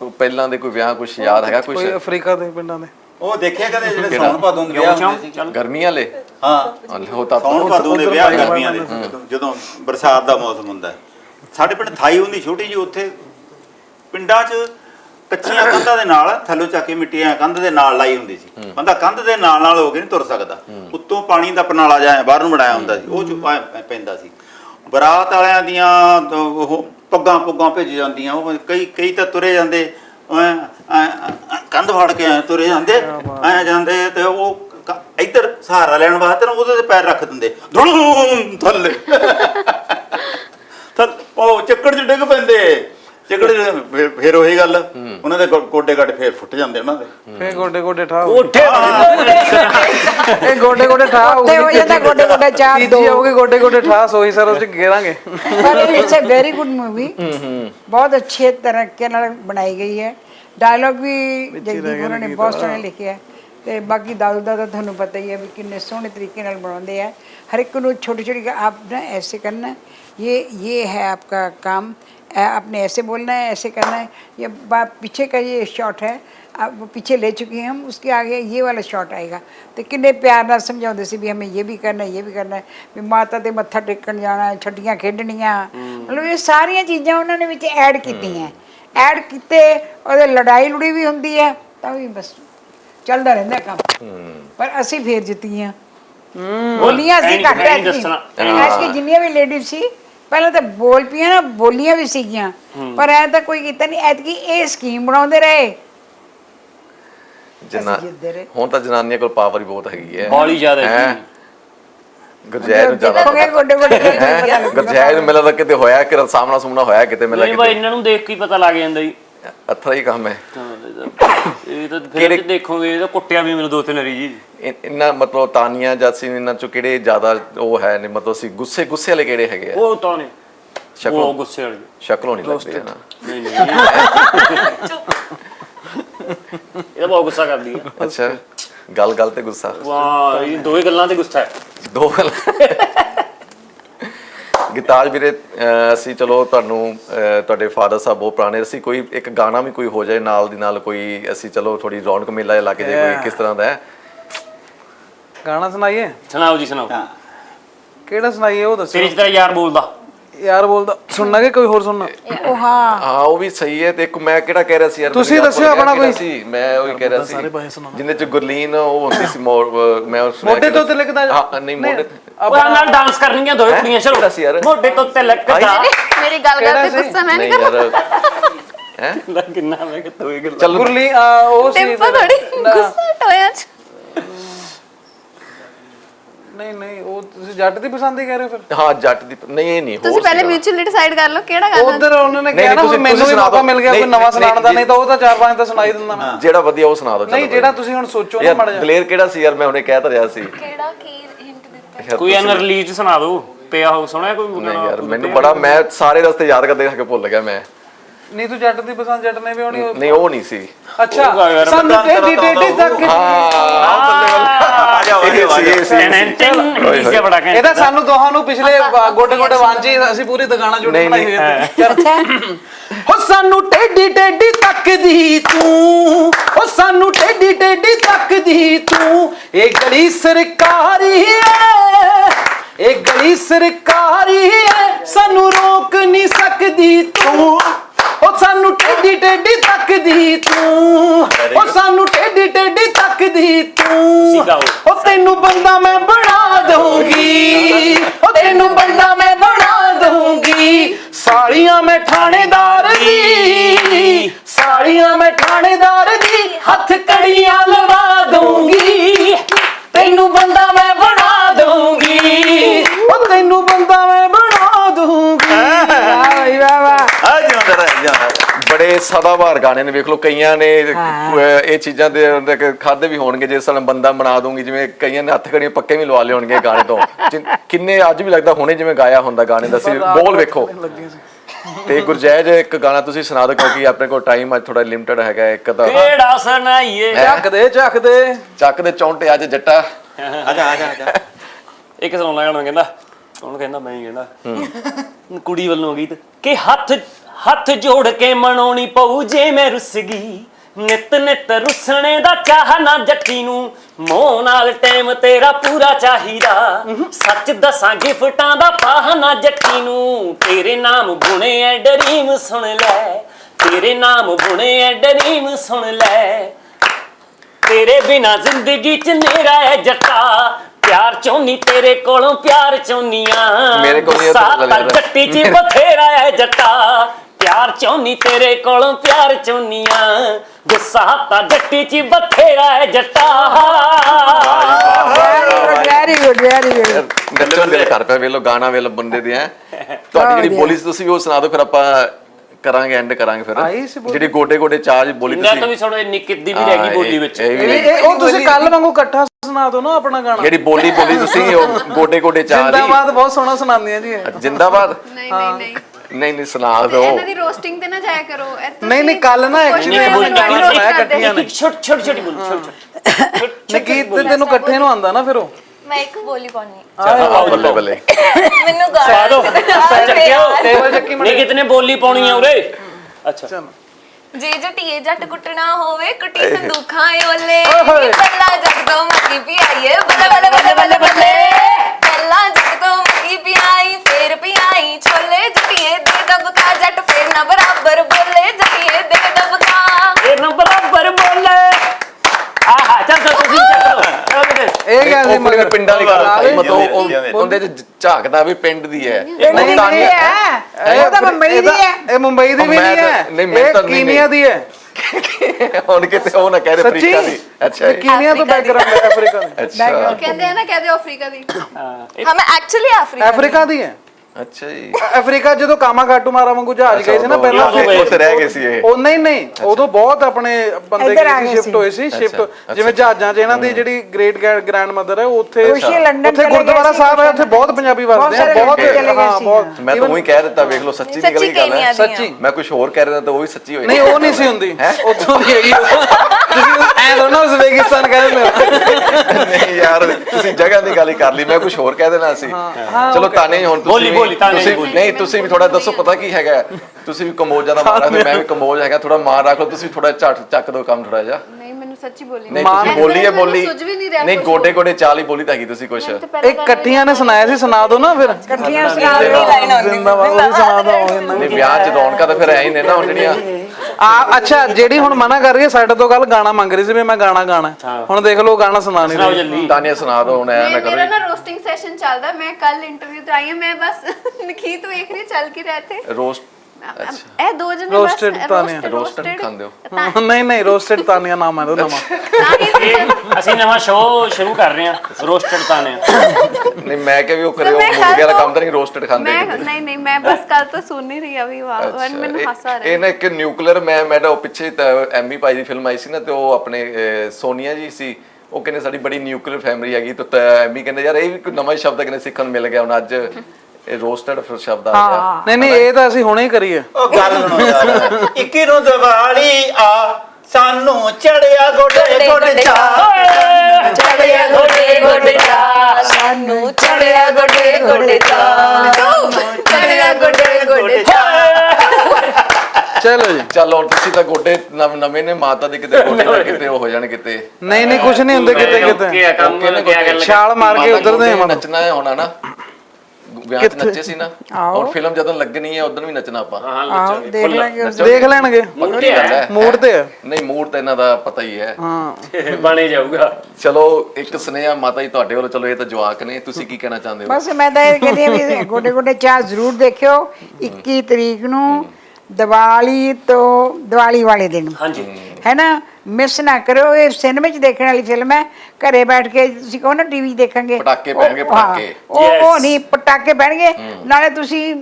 ਪਹਿਲਾਂ ਦੇ ਕੋਈ ਵਿਆਹ ਕੁਝ ਯਾਦ ਹੈਗਾ ਕੁਝ ਕੋਈ ਅਫਰੀਕਾ ਦੇ ਪਿੰਡਾਂ ਦੇ। ਉਹ ਦੇਖਿਆ ਕਦੇ ਜਿਹੜੇ ਸੌਣ ਭਾਦੋਂ ਦੇ ਵਿਆਹ ਹੁੰਦੇ ਸੀ? ਗਰਮੀਆਂ ਵਾਲੇ? ਹਾਂ। ਹੋ ਤਾਂ ਸੌਣ ਭਾਦੋਂ ਦੇ ਵਿਆਹ ਗਰਮੀਆਂ ਦੇ। ਜਦੋਂ- ਬਰਸਾਤ ਦਾ ਮੌਸਮ ਹੁੰਦਾ। ਸਾਡੇ ਪਿੰਡ ਥਾਈ ਹੁੰਦੀ ਛੋਟੀ ਜੀ ਉੱਥੇ ਪਿੰਡਾਂ 'ਚ ਕੱਚੀਆਂ ਕੰਧਾਂ ਦੇ ਨਾਲ ਥੱਲੋਂ ਚੱਕ ਕੇ ਮਿੱਟੀਆਂ ਕੰਧ ਦੇ ਨਾਲ ਲਾਈ ਹੁੰਦੀ ਸੀ। ਬੰਦਾ ਕੰਧ ਦੇ ਨਾਲ ਨਾਲ ਹੋ ਕੇ ਨਹੀਂ ਤੁਰ ਸਕਦਾ। ਉੱਤੋਂ ਪਾਣੀ ਦਾ ਪਨਾਲਾ ਜਾਇਆ ਬਾਹਰ ਨੂੰ ਬਣਾਇਆ ਹੁੰਦਾ ਸੀ। ਉਹ ਚ ਪੈਂਦਾ ਸੀ। ਬਰਾਤ ਵਾਲਿਆਂ ਦੀਆਂ ਉਹ ਪੱਗਾਂ ਪੁੱਗਾਂ ਭੇਜ ਜਾਂਦੀਆਂ ਉਹ ਕਈ ਕਈ ਤਾਂ ਤੁਰੇ ਜਾਂਦੇ ਐਂ- ਐਂ- ਐਂ ਕੰਧ ਫੜ ਕੇ ਐਂ ਤੁਰੇ ਜਾਂਦੇ ਐ ਜਾਂਦੇ ਤੇ ਉਹ ਕ- ਇੱਧਰ ਸਹਾਰਾ ਲੈਣ ਵਾਸਤੇ ਨਾ ਉਹਦੇ ਤੇ ਪੈਰ ਰੱਖ ਦਿੰਦੇ ਧੜੂਮ ਥੱਲੇ। ਥੱਲ ਉਹ ਚੱਕੜ ਚ ਡਿੱਗ ਪੈਂਦੇ। ਚਿਕੜੇ ਫੇਰ ਉਹੀ ਗੱਲ। ਉਹਨਾਂ ਦੇ ਕੋਡੇ ਕੱਟ ਫੇਰ ਫੁੱਟ ਜਾਂਦੇ ਉਹਨਾਂ ਦੇ। ਫੇਰ ਗੋਡੇ ਗੋਡੇ ਠਾ ਉੱਠੇ ਇਹ ਗੋਡੇ ਗੋਡੇ ਠਾ ਤੇ ਹੋ ਜਾਂਦਾ ਗੋਡੇ ਗੋਡੇ ਚਾਰ ਦੋ। ਹੋਗੀ ਗੋਡੇ ਗੋਡੇ ਠਾ ਸੋਈ ਸਰ ਉਸ ਚ ਗੇਰਾਂਗੇ ਪਰ it's a very good movie ਬਹੁਤ ਅੱਛੇ ਤਰੀਕੇ ਨਾਲ ਬਣਾਈ ਗਈ ਹੈ। ਡਾਇਲੌਗ ਵੀ ਜਗਦੀਪ ਉਹਨਾਂ ਨੇ ਬਹੁਤ ਸੋਹਣੇ ਲਿਖਿਆ ਤੇ ਬਾਕੀ ਦਾਦੂ ਦਾ ਤਾਂ ਤੁਹਾਨੂੰ ਪਤਾ ਹੀ ਹੈ ਵੀ ਕਿੰਨੇ ਸੋਹਣੇ ਤਰੀਕੇ ਨਾਲ ਬਣਾਉਂਦੇ ਆ। ਹਰ ਇੱਕ ਨੂੰ ਛੋਟੀ ਛੋਟੀ ਆਪ ਨਾ ਐਸੇ ਕਰਨਾ। ਇਹ ਇਹ ਹੈ ਆਪਕਾ ਕੰਮ। आपने ऐसे बोलना है ऐसे करना है ये बात पीछे का ये शॉट है अब वो पीछे ले चुके हैं हम उसके आगे ये वाला शॉट आएगा ਤੇ ਕਿੰਨੇ ਪਿਆਰ ਨਾਲ ਸਮਝਾਉਂਦੇ ਸੀ ਵੀ ਹਮੇ ਇਹ ਵੀ ਕਰਨਾ ਹੈ ਇਹ ਵੀ ਕਰਨਾ ਹੈ ਵੀ ਮਾਤਾ ਤੇ ਮੱਥਾ ਟੇਕਣ ਜਾਣਾ ਹੈ ਛੱਡੀਆਂ ਖੇਡਣੀਆਂ ਮਤਲਬ ਇਹ ਸਾਰੀਆਂ ਚੀਜ਼ਾਂ ਉਹਨਾਂ ਨੇ ਵਿੱਚ ਐਡ ਕੀਤੀਆਂ ਐਡ ਕੀਤੇ ਉਹਦੇ ਲੜਾਈ ਲੁੜੀ ਵੀ ਹੁੰਦੀ ਹੈ ਤਾਂ ਵੀ ਬਸ ਚੱਲਦਾ ਰਹਿੰਦਾ ਕੰਮ ਪਰ ਅਸੀਂ ਫੇਰ ਜਿੱਤੀਆਂ ਬੋਲੀਆਂ ਅਸੀਂ ਐਂ ਘੱਟ ਨਹੀਂ ਐਤਕੀ ਦੱਸਣਾ। ਐਤਕੀ ਜਿੰਨੀਆਂ ਵੀ ਲੇਡੀਜ਼ ਸੀ ਪਹਿਲਾਂ ਤਾਂ ਬੋਲ ਪਈਆਂ ਨਾ ਬੋਲੀਆਂ ਵੀ ਸੀਗੀਆਂ ਪਰ ਐ ਤਾਂ ਕੋਈ ਕੀਤਾ ਨਹੀਂ ਐਤਕੀ ਇਹ ਸਕੀਮ ਬਣਾਉਂਦੇ ਰਹੇ ਜਨਾ ਰਹੇ। ਹੁਣ ਤਾਂ ਜਨਾਨੀਆਂ ਕੋਲ ਪਾਵਰ ਹੀ ਬਹੁਤ ਹੈਗੀ ਹੈ ਬੋਲੀ ਜ਼ਿਆਦਾ ਹੈਂ? ਹੈਗੀ। ਗੁਰਜੈਲ ਨੂੰ ਜ਼ਿਆਦਾ ਦੇਖੋਗੇ ਗੋਡੇ ਗੋਡੇ ਹੈ ਗੁਰਜੈਲ ਨੂੰ ਮਿਲਦਾ ਕਿਤੇ ਹੋਇਆ ਕਿ ਸਾਹਮਣਾ ਸੁਮਣਾ ਹੋਇਆ ਕਿਤੇ ਨਹੀਂ ਬਾਈ ਕਿਤੇ ਇਹਨਾਂ ਨੂੰ ਦੇਖ ਕੇ ਹੀ ਪਤਾ ਲੱਗ ਜਾਂਦਾ ਜੀ ਅਥਰਾ ਹੀ ਕੰਮ ਹੈ। ਇਹ ਤਾਂ ਫਿਰ ਦੇਖੋਗੇ ਇਹ ਤਾਂ ਕੁੱਟਿਆ ਵੀ ਮੈਨੂੰ ਦੋ ਤਿੰਨ ਰੀ ਜੀ। ਇ- ਇਹਨਾਂ ਮਤਲਬ ਤਾਨੀਆਂ ਜਾਂ ਸੀ ਇਹਨਾਂ ਚੋਂ ਕਿਹੜੇ ਜ਼ਿਆਦਾ ਉਹ ਹੈ ਨੇ ਮਤਲਬ ਸੀ ਗੁੱਸੇ ਗੁੱਸੇ ਵਾਲੇ ਕਿਹੜੇ ਹੈਗੇ ਆ? ਉਹ ਤਾਂ ਨੇ ਉਹ ਗੁੱਸੇ ਵਾਲੀ। ਸ਼ਕਲੋਂ ਨਹੀਂ ਲੱਗਦੇ ਹੈ ਨਾ। ਨਹੀਂ ਨਹੀਂ ਇਹ ਬਹੁਤ ਗੁੱਸਾ ਕਰਦੀ ਹੈ। ਅੱਛਾ। ਗੱਲ ਗੱਲ ਤੇ ਗੁੱਸਾ। ਵਾਹ ਇਹ ਦੋਵੇਂ ਗੱਲਾਂ ਤੇ ਗੁੱਸਾ ਹੈ। ਦੋ ਗੱਲ। ਗਿਤਾਜ ਵੀਰੇ ਅਸੀਂ ਚਲੋ ਤੁਹਾਨੂੰ ਤੁਹਾਡੇ ਫਾਦਰ ਸਾਹਿਬ ਬਹੁਤ ਪੁਰਾਣੇ ਅਸੀਂ ਕੋਈ ਇੱਕ ਗਾਣਾ ਵੀ ਕੋਈ ਹੋ ਜਾਏ ਨਾਲ ਦੀ ਨਾਲ ਕੋਈ ਅਸੀਂ ਚਲੋ ਥੋੜੀ ਰੌਣਕ ਮੇਲਾ ਜਿਹਾ ਲਾ ਕੇ ਜੇ ਕੋਈ ਕਿਸ ਤਰ੍ਹਾਂ ਦਾ ਹੈ? ਗਾਣਾ ਸੁਣਾਈਏ? ਸੁਣਾਓ ਜੀ ਸੁਣਾਓ। ਹਾਂ। ਕਿਹੜਾ ਸੁਣਾਈਏ ਉਹ ਦੱਸੋ। ਤੇਰੀ ਚ ਤੇਰਾ ਯਾਰ ਬੋਲਦਾ। ਯਾਰ ਬੋਲਦਾ ਸੁਣਨਾ ਕਿ ਕੋਈ ਹੋਰ ਸੁਣਨਾ ਉਹ ਹਾਂ ਹਾਂ ਉਹ ਵੀ ਸਹੀ ਹੈ ਤੇ ਇੱਕ ਮੈਂ ਕਿਹੜਾ ਕਹਿ ਰਿਹਾ ਸੀ ਯਾਰ ਤੁਸੀਂ ਦੱਸਿਓ ਆਪਣਾ ਕੋਈ। ਸੀ ਮੈਂ ਉਹ ਹੀ ਕਹਿ ਰਿਹਾ ਸੀ ਜਿੰਨੇ ਚ ਗੁਰਲੀਨ ਉਹ ਹੁੰਦੀ ਸੀ ਮੈਂ ਉਹ ਸੁਣਿਆ ਮੋਢੇ ਤੋਂ ਤੇ ਲਿਖਦਾ ਜਾ। ਹਾਂ ਨਹੀਂ ਮੋਢੇ ਉਹ ਨਾਲ ਡਾਂਸ ਕਰਨੀਆਂ ਦੋਵੇਂ ਕੁੜੀਆਂ ਕਿਹੜਾ ਸੀ ਯਾਰ? ਚਲੋ ਮੋਢੇ ਤੋਂ ਤਿਲਕ। ਦਾ ਮੇਰੀ ਗੱਲ ਕਰਦੇ? ਗੁੱਸਾ ਮੈਂ ਨਹੀਂ ਕਰਦਾ ਹੈ ਕਿੰਨਾ ਮੈਂ ਕਿ ਦੋਵੇਂ ਗੱਲਾਂ ਚੱਲ ਗੁਰਲੀ ਆ, ਉਹ ਸੀ ਟਿੰਪਲ ਥੋੜੀ ਗੁੱਸਾ ਟੋਇਆ ਚ ਨਹੀਂ ਨਹੀਂ ਉਹ ਤੁਸੀਂ ਜੱਟ ਦੀ ਪਸੰਦ ਹੀ ਕਹਿ ਰਹੇ ਹੋ ਫਿਰ? ਹਾਂ ਜੱਟ ਦੀ ਨਹੀਂ ਇਹ ਨਹੀਂ ਹੋਰ ਤੁਸੀਂ ਪਹਿਲੇ ਸੀਗਾ। ਮਿਊਚੁਅਲੀ ਡਿਸਾਈਡ ਕਰ ਲਓ ਕਿਹੜਾ ਗਾਣਾ ਉਧਰ ਉਹਨਾਂ ਨੇ ਨਹੀਂ, ਕਿਹਾ ਨਾ ਤੁਸੀਂ- ਹੁਣ ਮੈਨੂੰ ਤੁਸੀਂ ਵੀ ਸੁਣਾ ਮੌਕਾ ਦਿਓ। ਮਿਲ ਗਿਆ ਕੋਈ ਨਹੀਂ, ਨਵਾਂ ਨਹੀਂ, ਸੁਣਾਉਣ ਦਾ ਨਹੀਂ ਤਾਂ ਉਹ ਤਾਂ ਚਾਰ ਪੰਜ ਤਾਂ ਸੁਣਾਈ ਦਿੰਦਾ ਮੈਂ। ਜਿਹੜਾ ਵਧੀਆ ਉਹ ਸੁਣਾ ਦਿਓ ਨਹੀਂ ਜਿਹੜਾ ਤੁਸੀਂ ਹੁਣ ਸੋਚੋ ਨਾ ਯਾਰ ਮੜ ਜਾ ਦਲੇਰ ਕਿਹੜਾ ਸੀ ਯਾਰ ਮੈਂ ਹੁਣੇ ਕਹਿ ਤਾਂ ਰਿਹਾ ਸੀ। ਕਿਹੜਾ ਕੀ ਹਿੰਟ ਦਿੱਤਾ? ਕੋਈ ਐਨ ਰਿਲੀਜ਼ ਸੁਣਾ ਦਿਓ ਪਿਆ ਹੋ ਸੁਣਿਆ ਕੋਈ ਨਹੀਂ ਯਾਰ ਮੈਨੂੰ ਬੜਾ ਮੈਂ ਸਾਰੇ ਰਸਤੇ ਯਾਦ ਕਰਦੇ ਕਰਕੇ ਭੁੱਲ ਗਿਆ ਮੈਂ। ਨਹੀਂ ਤੂੰ ਜੱਟ ਦੀ ਪਸੰਦ ਜੱਟ ਨੇ ਵੀ ਹੋਣੀ ਉਹ- ਨਹੀਂ ਉਹ ਨਹੀਂ ਸੀ। ਅੱਛਾ ਸਾਨੂੰ ਟੇਢੀ ਟੇਢੀ ਤੱਕ ਹਾਂ ਇਹ ਸੀ ਇਹ ਸੀ ਇਹ ਸੀ। ਬੜਾ ਇਹ ਕਹਿੰਦਾ ਤਾਂ ਸਾਨੂੰ ਦੋਹਾਂ ਨੂੰ ਪਿਛਲੇ ਗੋਡੇ ਗੋਡੇ ਵਾਂਝੇ ਅਸੀਂ ਪੂਰੀ ਦੁਕਾਨਾਂ ਜੁੜ ਨਹੀਂ, ਬਣਾਈ ਹੋਈ ਹੈ। ਅੱਛਾ ਹੋ ਸਾਨੂੰ ਟੇਢੀ ਟੇਢੀ ਤੱਕਦੀ ਤੂੰ। ਹੋ ਸਾਨੂੰ ਟੇਢੀ ਟੇਢੀ ਤੱਕਦੀ ਤੂੰ। ਇਹ ਗਲੀ ਸਰਕਾਰੀ ਏ ਇਹ ਗਲੀ ਸਰਕਾਰੀ ਏ ਸਾਨੂੰ ਰੋਕ ਨਹੀਂ ਸਕਦੀ ਤੂੰ। ਉਹ ਸਾਨੂੰ ਟੇਢੀ ਟੇਢੀ ਤੱਕਦੀ ਤੂੰ। ਉਹ ਸਾਨੂੰ ਟੇਢੀ ਟੇਢੀ ਤੱਕਦੀ ਤੂੰ। ਉਹ ਤੈਨੂੰ ਬੰਦਾ ਮੈਂ ਬਣਾ ਦਊਂਗੀ। ਉਹ ਤੈਨੂੰ ਬੰਦਾ ਮੈਂ ਬਣਾ ਦਊਂਗੀ। ਸਾਲੀਆਂ ਮੈਂ ਥਾਣੇਦਾਰ ਦੀ। ਸਾਲੀਆਂ ਮੈਂ ਥਾਣੇਦਾਰ ਦੀ ਹੱਥ ਕੜੀਆਂ ਲਵਾ ਦਊਂਗੀ। ਤੈਨੂੰ ਬੰਦਾ ਮੈਂ ਬਣਾ ਦਊਂਗੀ। ਉਹ ਤੈਨੂੰ ਬੰਦਾ ਮੈਂ ਬਣਾ ਦਊਂਗੀ। ਵਾਹ ਆ ਜਿਉਂਦਾ ਰਹਿ ਜਾਂਦਾ ਬੜੇ ਸਦਾਬਹਾਰ ਗਾਣੇ ਨੇ ਵੇਖ ਲਓ ਕਈਆਂ ਨੇ ਇਹ ਚੀਜ਼ਾਂ ਦੇ ਖਾਦੇ ਵੀ ਹੋਣਗੇ ਜਿਸ ਸਾਲ ਬੰਦਾ ਬਣਾ ਦੂੰਗੀ ਜਿਵੇਂ ਕਈਆਂ ਨੇ ਹੱਥ ਕੜੀਆਂ ਪੱਕੇ ਵੀ ਲਵਾ ਲਏ ਹੋਣਗੇ ਗਾਣੇ ਤੋਂ। ਕਿੰਨੇ ਅੱਜ ਵੀ ਲੱਗਦਾ ਹੁਣੇ ਜਿਵੇਂ ਗਾਇਆ ਹੁੰਦਾ ਗਾਣੇ ਦਾ ਸੀ ਬੋਲ ਵੇਖੋ। ਤੇ ਗੁਰਜੈਜ ਇੱਕ ਗਾਣਾ ਤੁਸੀਂ ਸੁਣਾ ਦਿਓ ਕਿਉਂਕਿ ਆਪਣੇ ਕੋਲ ਟਾਈਮ ਅੱਜ ਥੋੜਾ ਲਿਮਟਿਡ ਹੈਗਾ ਇੱਕ ਤਾਂ ਕਿਹੜਾ ਸੁਣਾਈਏ? ਚੱਕ ਦੇ ਚੱਕ ਦੇ। ਚੱਕ ਦੇ ਚੌਂਟੇ ਅੱਜ ਜੱਟਾ। ਆਜਾ ਆਜਾ ਆਜਾ ਇੱਕ ਸੁਣਾਉਣਾ ਗਾਣਾ ਕਹਿੰਦਾ ਕੌਣ ਕਹਿੰਦਾ ਮੈਂ ਹੀ ਕਹਿੰਦਾ ਕੁੜੀ ਵੱਲੋਂ ਗੀਤ ਕਿ ਹੱਥ ਹੱਥ ਜੋੜ ਕੇ ਮਨਾਉਣੀ ਪਊ ਜੇ ਮੈਂ ਰੁੱਸ ਗਈ। ਨਿਤ ਨਿਤ ਰੁੱਸਣੇ ਦਾ ਚਾਹ ਨਾ ਜੱਟੀ ਨੂੰ। ਮੋਹ ਨਾਲ ਟਾਈਮ ਤੇਰਾ ਪੂਰਾ ਚਾਹੀਦਾ। ਸੱਚ ਦੱਸਾਂ ਗਿਫਟਾਂ ਦਾ ਪਾਹ ਨਾ ਜੱਟੀ ਨੂੰ। ਤੇਰੇ ਨਾਮ ਬੁਣੇ ਐ ਡਰੀਮ ਸੁਣ ਲੈ। ਤੇਰੇ ਨਾਮ ਬੁਣੇ ਐ ਡਰੀਮ ਸੁਣ ਲੈ। ਤੇਰੇ ਬਿਨਾ ਜ਼ਿੰਦਗੀ ਚ ਨੇਰਾ ਹੈ ਜੱਟਾ। ਪਿਆਰ ਚੋਨੀ ਤੇਰੇ ਕੋਲੋਂ ਪਿਆਰ ਚੋਨੀਆਂ। ਮੇਰੇ ਕੋਲ ਨਹੀਂ ਇਹ ਤਾਂ ਜੱਟੀ ਚ ਬਥੇਰਾ ਹੈ ਜੱਟਾ। ਪਿਆਰ ਚੋਨੀ ਤੇਰੇ ਕੋਲੋਂ ਪਿਆਰ ਚੋਨੀਆਂ। ਗੁੱਸਾ ਤਾਂ ਜੱਟੀ ਚ ਬਥੇਰਾ ਹੈ ਜੱਟਾ। ਵੈਰੀ ਗੁੱਡ ਵੈਰੀ ਗੁੱਡ ਨੱਚਣ ਦੇ ਘਰ ਪੈ ਵੇਲੋ ਗਾਣਾ ਵੇਲੋ ਬੰਦੇ ਦੇ ਆ ਤੁਹਾਡੀ ਜਿਹੜੀ ਬੋਲੀ ਸੀ ਤੁਸੀਂ ਉਹ ਸੁਣਾ ਦਿਓ ਫਿਰ ਆਪਾਂ ਕਰਾਂਗੇ ਐਂਡ ਕਰਾਂਗੇ ਫਿਰ। ਆਈ ਸੀ ਬੋਲੀ। ਜਿਹੜੀ ਗੋਡੇ ਗੋਡੇ ਚਾਜ ਬੋਲੀ ਇਹਨਾਂ ਤੋਂ ਤੁਸੀਂ ਵੀ ਥੋੜਾ ਨਿੱਕੀ ਦੀ ਵੀ ਰਹਿ ਗਈ ਬੋਲੀ ਵਿੱਚ। ਇਹ ਵੀ ਇਹ ਉਹ ਤੁਸੀਂ ਕੱਲ ਵਾਂਗੂ ਇਕੱਠਾ ਸੁਣਾ ਦਿਓ ਨਾ ਆਪਣਾ ਗਾਣਾ। ਜਿਹੜੀ ਬੋਲੀ ਬੋਲੀ ਤੁਸੀਂ ਉਹ ਗੋਡੇ ਗੋਡੇ ਚਾਜ ਜਿੰਦਾਬਾਦ ਬਹੁਤ ਸੋਹਣਾ ਸੁਣਾਉਂਦੀਆਂ ਜੀ ਇਹ। ਜਿੰਦਾਬਾਦ? ਨਹੀਂ ਨਹੀਂ ਨਹੀਂ। ਨਹੀਂ ਨਹੀਂ ਸੁਣਾ ਦਿਓ। ਇਹਨਾਂ ਦੀ ਰੋਸਟਿੰਗ ਤੇ ਨਾ ਜਾਇਆ ਕਰੋ। ਨਹੀਂ, ਨਹੀਂ, ਕੱਲ੍ਹ ਨਾ ਇੱਕ ਬੋਲੀ ਗਾਣਾ ਸੁਣਾਇਆ। ਇਕੱਠੀਆਂ ਨੇ। ਛੋਟੀ ਛੋਟੀ ਛੋਟੀ ਬੋਲੀ ਛੋਟੀ ਛੋਟੀ। ਨਕੀਤ ਤੇ ਤੈਨੂੰ ਇਕੱਠੇ ਨੂੰ ਆਂਦਾ ਨਾ ਫਿਰ ਉਹ। ਮੈਂ ਇੱਕ ਬੋਲੀ ਪਾਉਣੀ ਆਹ ਬੱਲੇ ਬੱਲੇ। ਮੈਨੂੰ ਪਾ ਗਾਣਾ ਦੋ। ਚੱਕਿਓ ਟੇਬਲ ਚੱਕੀ ਨਹੀਂ ਕਿਤਨੇ ਬੋਲੀ ਪਾਉਣੀ ਆ ਉਰੇ? ਅੱਛਾ। ਜੇ ਜਟੀਏ ਜੱਟ ਕੁੱਟਣਾ ਹੋਵੇ ਕੁੱਟੀ ਸੰਦੂਖਾਂ ਏ ਓਲੇ। ਪਹਿਲਾਂ ਜੱਗ ਤੋਂ ਮੱਕੀ ਪਿਆਈਏ। ਬੱਲੇ ਬੱਲੇ ਬੱਲੇ ਬੱਲੇ ਬੱਲੇ। ਪਹਿਲਾਂ ਮੱਕੀ ਪਿਆਈ ਫੇਰ ਪਿਆਈ। ਛੋਲੇ ਜਟੀਏ ਦੇ ਦਬਕਾ ਜੱਟ ਫੇਰ ਨਾ ਬਰਾਬਰ ਬੋਲੇ। ਜਟੀਏ ਦੇ ਦਬਕਾ। ਇਹ ਨਾ ਬਰਾਬਰ ਬੋਲੇ। ਆਹਾ ਚੱਲ ਚੱਲ ਤੁਸੀਂ ਇਹ ਗੱਲ ਨਹੀਂ ਮਗਰ ਪਿੰਡਾਂ ਦੀ ਗੱਲ ਮਤਲਬ। ਉਹਦੇ ਚ ਝਾਕਦਾ ਵੀ ਪਿੰਡ ਦੀ ਹੈ। ਪਿੰਡ ਦੀ ਤਾਂ ਨਹੀਂ ਹੈ। ਉਹ ਤਾਂ ਮੁੰਬਈ ਦੀ ਹੈ। ਇਹ ਮੁੰਬਈ ਦੀ ਵੀ ਨਹੀਂ ਹੈ। ਨਹੀਂ, ਮੈਂ ਇਹ ਤਾਂ ਨਹੀਂ- ਕੀਨੀਆ ਦੀ ਹੈ। ਹੁਣ ਕਿਤੇ ਉਹ ਨਾ ਕਹਿ ਦੇ ਅਫਰੀਕਾ ਦੀ। ਅੱਛਾ। ਕੀਨੀਆ ਤੋਂ ਬੈਕਗ੍ਰਾਉਂਡ ਹੈ ਅਫਰੀਕਾ ਦੀ। ਅੱਛਾ। ਕਹਿੰਦੇ ਆ ਨਾ ਕਹਦੇ ਅਫਰੀਕਾ ਦੀ। ਹਾਂ ਮੈਂ ਐਕਚੁਅਲੀ ਅਫਰੀਕਾ ਅਫਰੀਕਾ ਦੀ ਹੈ? ਅੱਛਾ ਜੀ। ਅਫਰੀਕਾ ਜਦੋਂ ਕਾਮਾ ਕਾਟੂ ਮਾਰਾ ਵਾਂਗੂ ਜਹਾਜ਼ ਗਏ ਸੀ ਨਾ ਪਹਿਲਾਂ ਉਦੋਂ ਫਿਰ- ਉੱਥੇ ਰਹਿ ਗਏ ਸੀ ਇਹ। ਉਹ ਨਹੀਂ ਨਹੀਂ ਉਦੋਂ ਬਹੁਤ ਆਪਣੇ ਬੰਦੇ ਗਏ ਸ਼ਿਫਟ। ਹੋਏ ਸੀ ਸ਼ਿਫਟ ਜਿਵੇਂ ਜਹਾਜ਼ਾਂ 'ਚ ਇਹਨਾਂ ਦੀ ਜਿਹੜੀ ਗ੍ਰੇਟ ਗ੍ਰੈਂਡ ਮਦਰ ਹੈ ਉਹ ਉੱਥੇ ਉੱਥੇ ਗੁਰਦੁਆਰਾ ਸਾਹਿਬ ਹੈ ਉੱਥੇ ਬਹੁਤ ਪੰਜਾਬੀ ਵਸਦੇ ਆ ਬਹੁਤ ਹਾਂ ਬਹੁਤ ਮੈਂ ਤਾਂ ਉਹੀ ਕਹਿ ਦਿੱਤਾ ਵੇਖ ਲਓ ਸੱਚੀ ਨਿਕਲ ਗਈ ਗੱਲ ਹੈ ਸੱਚੀ। ਮੈਂ ਕੁਝ ਹੋਰ ਕਹਿ ਰਿਹਾ ਤਾਂ ਉਹ ਵੀ ਸੱਚੀ ਹੋਈ। ਨਹੀਂ ਉਹ ਨਹੀਂ ਸੀ ਹੁੰਦੀ। ਉੱਥੋਂ ਦੀ ਹੈਗੀ ਐ ਦੋਨੋਂ ਉਜ਼ਬੇਕਿਸਤਾਨ ਕਹਿੰਦੇ ਹੋ। ਨਹੀਂ ਯਾਰ ਤੁਸੀਂ ਜਗ੍ਹਾ ਦੀ ਗੱਲ ਕਰ ਲਈ ਮੈਂ ਕੁਝ ਹੋਰ ਕਹਿ ਦੇਣਾ ਸੀ। ਚਲੋ ਤਾਨੇ ਹੁਣ ਤੁਸੀਂ ਬੋਲੀ- ਬੋਲੀ, ਤਾਨੇ। ਨਹੀਂ ਤੁਸੀਂ ਵੀ ਥੋੜਾ ਦੱਸੋ ਪਤਾ ਕੀ ਹੈਗਾ? ਤੁਸੀਂ ਵੀ ਕਮੋਜਾ ਦਾ ਮਾਰਾ ਤੇ ਮੈਂ ਵੀ ਕਮੋਜ ਹੈਗਾ ਥੋੜਾ ਮਾਰ ਰੱਖ ਲਓ ਤੁਸੀਂ ਥੋੜਾ ਝੱਟ ਚੱਕ ਦਿਓ ਕੰਮ ਥੋੜਾ ਜਿਹਾ। ਸੱਚੀ ਬੋਲੀ ਨਹੀਂ ਤੁਸੀਂ ਬੋਲੀ ਹੈ ਬੋਲੀ? ਸੁੱਝ ਵੀ ਨਹੀਂ ਰਿਹਾ ਨਹੀਂ। ਗੋਡੇ ਗੋਡੇ ਚਾਲੀ ਬੋਲੀ ਤਾਂ ਹੈਗੀ ਤੁਸੀਂ ਕੁਛ। ਇਹ ਇਕੱਠੀਆਂ ਨੇ ਸੁਣਾਇਆ ਸੀ ਸੁਣਾ ਦਿਓ ਨਾ ਫਿਰ। ਇਕੱਠੀਆਂ ਸੁਣਾ ਦਿਓ ਲਾਈਨ ਆਉਂਦੀ ਜ਼ਿੰਦਾਬਾਦ ਉਹੀ ਸੁਣਾ ਨਾ। ਨਹੀਂ ਵਿਆਹ ਚ ਰੌਣਕਾਂ ਤਾਂ ਫਿਰ ਐ ਹੀ ਨੇ ਨਾ ਹੁਣ ਜਿਹੜੀਆਂ ਆ ਅੱਛਾ ਜਿਹੜੀ ਹੁਣ ਮਨਾ ਕਰ ਰਹੀ ਹੈ ਸਾਡੇ ਤੋਂ ਕੱਲ ਗਾਣਾ ਮੰਗ ਰਹੀ ਸੀ ਵੀ ਮੈਂ ਗਾਣਾ ਗਾਣਾ। ਹੈ। ਹੁਣ ਦੇਖ ਲਓ ਗਾਣਾ ਸੁਣਾ ਨਹੀਂ ਰਹੀ। ਤਾਨੀਆਂ ਸੁਣਾ ਦਿਓ ਹੁਣ ਐ ਮੈਂ ਨਾ ਮੇਰਾ ਕਰੋ। ਨਾ ਰੋਸਟਿੰਗ ਸੈਸ਼ਨ ਚੱਲਦਾ ਮੈਂ ਕੱਲ ਇੰਟਰਵਿਊ ਤੇ ਆਈ ਹਾਂ ਮੈਂ ਬਸ ਨਖੀਤ ਵੇਖ ਰਹੀ ਚੱਲ ਕੀ ਰਹੇ ਥੇ ਰੋਸਟ ਇਹ ਦੋ ਜਣੇ ਬਸ Roasted ਤਾਨੀਆਂ। ਰੋਸਟਡ ਖਾਂਦੇ ਹੋ। ਨਹੀਂ ਨਹੀਂ ਰੋਸਟਡ ਤਾਨੀਆ ਨਾਮ ਹੈ ਉਹਦਾ ਨਵਾਂ ਇਹ ਅਸੀਂ ਨਵਾਂ ਸ਼ੋਅ ਸ਼ੁਰੂ ਕਰ ਰਹੇ ਹਾਂ ਰੋਸਟਡ ਤਾਨੇ ਨਹੀਂ ਮੈਂ ਕਿਹਾ ਵੀ ਉਹ ਕਰਿਓ ਮੁਰਗੇ ਵਾਲਾ ਕੰਮ ਤਾਂ ਨਹੀਂ ਰੋਸਟਡ ਖਾਂਦੇ ਮੈਂ ਨਹੀਂ ਨਹੀਂ ਮੈਂ ਬਸ ਕੱਲ ਤੋਂ ਸੁਣ ਨਹੀਂ ਰਹੀ ਅਭੀ ਵਾਹ ਅੱਛਾ, ਮੈਨੂੰ ਹਾਸਾ ਆ ਰਿਹਾ। ਇਹ ਨਾ ਇੱਕ ਨਿਊਕਲੀਅਰ ਮੈਂ ਮੈਂ ਤਾਂ ਉਹ ਪਿੱਛੇ ਐਮੀ ਭਾਈ ਦੀ ਫਿਲਮ ਆਈ ਸੀ ਨਾ ਤੇ ਉਹ ਆਪਣੇ ਸੋਨੀਆ ਜੀ ਸੀ। ਉਹ ਕਹਿੰਦੇ ਸਾਡੀ ਬੜੀ ਨਿਊਕਲੀਅਰ ਫੈਮਿਲੀ ਹੈਗੀ ਤਾਂ ਐਮੀ ਕਹਿੰਦੇ ਯਾਰ ਇਹ ਵੀ ਕੋਈ ਨਵਾਂ ਹੀ ਸ਼ਬਦ ਕਹਿੰਦੇ ਸਿੱਖਣ ਮਿਲ ਗਿਆ ਹੁਣ ਅੱਜ। ਇਹ ਰੋਸਟਡ ਫਿਰ ਸ਼ਬਦ ਆ ਗਿਆ। ਨਹੀਂ ਨਹੀਂ ਇਹ ਤਾਂ ਅਸੀਂ ਹੁਣੇ ਹੀ ਕਰੀਏ। ਉਹ ਗੱਲ ਸੁਣੋ ਯਾਰ। 21 ਨੂੰ ਦੀਵਾਲੀ ਆ ਸਾਨੂੰ ਚੜਿਆ ਗੋਡੇ ਗੋਡੇ ਚਾ। ਚੜਿਆ ਗੋਡੇ ਗੋਡੇ ਚਾ। ਸਾਨੂੰ ਚੜਿਆ ਗੋਡੇ ਗੋਡੇ ਚਾ। ਚੜਿਆ ਗੋਡੇ ਗੋਡੇ ਚਾ। ਚਲੋ ਜੀ। ਚੱਲ ਤੁਸੀਂ ਤਾਂ ਗੋਡੇ ਨਵ- ਨੇ ਮਾਤਾ ਦੇ ਕਿਤੇ ਗੋਡੇ ਨਾ ਕਿਤੇ ਉਹ ਹੋ ਜਾਣ ਕਿਤੇ। ਨਹੀਂ ਨਹੀਂ ਕੁਝ ਨਹੀਂ ਹੁੰਦੇ ਕਿਤੇ ਕਿਤੇ ਛਾਲ ਮਾਰ ਕੇ ਗੋਡੇ ਹਾਂ ਨੱਚਣਾ ਹੋਣਾ ਨਾ? ਵਿਆਹ ਚ ਨੱਚੇ ਸੀ ਨਾ ਔਰ ਫਿਲਮ ਜਦੋਂ ਲੱਗਣੀ ਹੈ ਉਦੋਂ ਵੀ ਨੱਚਣਾ ਆਪਾਂ। ਆਓ ਦੇਖ ਲਾਂਗੇ। ਦੇਖ ਲੈਣਗੇ। ਪੱਕੀ ਗੱਲ ਹੈ। ਮੂਡ ਤੇ ਹੈ। ਨਹੀਂ ਮੂਡ ਤਾਂ ਇਹਨਾਂ ਦਾ ਪਤਾ ਹੀ ਹੈ। ਹਾਂ। ਬਣੇ ਜਾਊਗਾ। ਚਲੋ ਇੱਕ ਸੁਨੇਹਾ ਮਾਤਾ ਜੀ ਤੁਹਾਡੇ ਵੱਲੋਂ ਚਲੋ ਇਹ ਤਾਂ ਜਵਾਕ ਨੇ ਤੁਸੀਂ ਕੀ ਕਹਿਣਾ ਚਾਹੁੰਦੇ ਹੋ? ਬਸ ਮੈਂ ਤਾਂ ਇਹ ਕਹਿੰਦੀ ਹਾਂ ਵੀ ਗੋਡੇ ਗੋਡੇ ਚਾਹ ਜ਼ਰੂਰ ਦੇਖਿਓ 21 ਤਰੀਕ ਨੂੰ ਦੀਵਾਲੀ ਤੋਂ ਦੀਵਾਲੀ ਵਾਲੇ ਦਿਨ। ਹਾਂਜੀ। ਹੈ ਨਾ ਮਿਸ ਨਾ ਕਰੋ ਇਹ ਸਿਨੇਮੇ 'ਚ ਦੇਖਣ ਵਾਲੀ ਫਿਲਮ ਹੈ। ਘਰੇ ਬੈਠ ਕੇ ਤੁਸੀਂ ਕਹੋ ਨਾ ਟੀਵੀ ਦੇਖਾਂਗੇ। ਪਟਾਕੇ ਉਹ- ਪੈਣਗੇ, ਹਾਂ, ਪਟਾਕੇ। ਉਹ ਉਹ Yes. ਨਹੀਂ ਪਟਾਕੇ ਪੈਣਗੇ। ਨਾਲੇ ਤੁਸੀਂ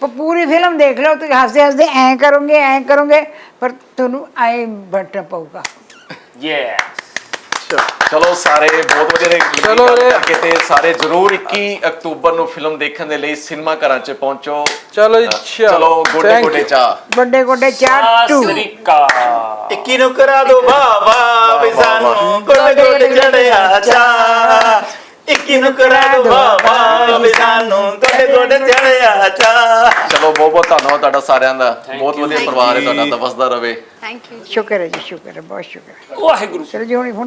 ਪ- ਪੂਰੀ ਫਿਲਮ ਦੇਖ ਲਓ ਤੁਸੀਂ ਹੱਸਦੇ ਹੱਸਦੇ ਐਂ ਕਰੋਗੇ ਐਂ ਕਰੋਗੇ ਪਰ ਤੁਹਾਨੂੰ ਐਂ ਬਟਣਾ ਪਊਗਾ। ਯੈਸ ਚਲੋ ਸਾਰੇ ਬਹੁਤ ਵਧੀਆ ਨੇ ਚਲੋ ਰੇ। ਕਿਤੇ ਸਾਰੇ ਜਰੂਰ 21 ਅਕਤੂਬਰ ਨੂੰ ਫਿਲਮ ਦੇਖਣ ਦੇ ਲਈ ਸਿਨੇਮਾ ਘਰਾਂ 'ਚ ਪਹੁੰਚੋ। ਚਲੋ ਜੀ, ਚਲੋ ਚਲੋ। ਗੋਡੇ ਗੋਡੇ. ਚਾ ਗੋਡੇ ਗੋਡੇ ਚਾਰ ਟੂ। ਸ੍ਰੀਕਾ ਇੱਕੀ ਨੂੰ ਕਰਾ ਦੋ ਬਾਬਾ ਵੀ ਸਾਨੂੰ ਗੋਡੇ ਗੋਡੇ ਚੜਿਆ ਚਾ ਇੱਕੀ ਨੂੰ ਕਰਾ ਦੋ ਬਾਬਾ ਵੀ ਸਾਨੂੰ ਗੋਡੇ ਗੋਡੇ ਚੜਿਆ ਚਾ ਚਲੋ ਬਹੁਤ ਬਹੁਤ ਧੰਨਵਾਦ ਤੁਹਾਡਾ ਸਾਰਿਆਂ ਦਾ। ਬਹੁਤ ਵਧੀਆ ਪਰਿਵਾਰ ਹੈ ਤੁਹਾਡਾ ਤਾਂ ਵਸਦਾ ਰਵੇ ਥੈਂਕ ਯੂ ਸ਼ੁਕਰ ਹੈ ਜੀ ਸ਼ੁਕਰ ਹੈ ਬਹੁਤ ਸ਼ੁਕਰ ਵਾਹਿਗੁਰੂ ਚਲੋ ਜੀ ਹੁਣ ਹੁਣ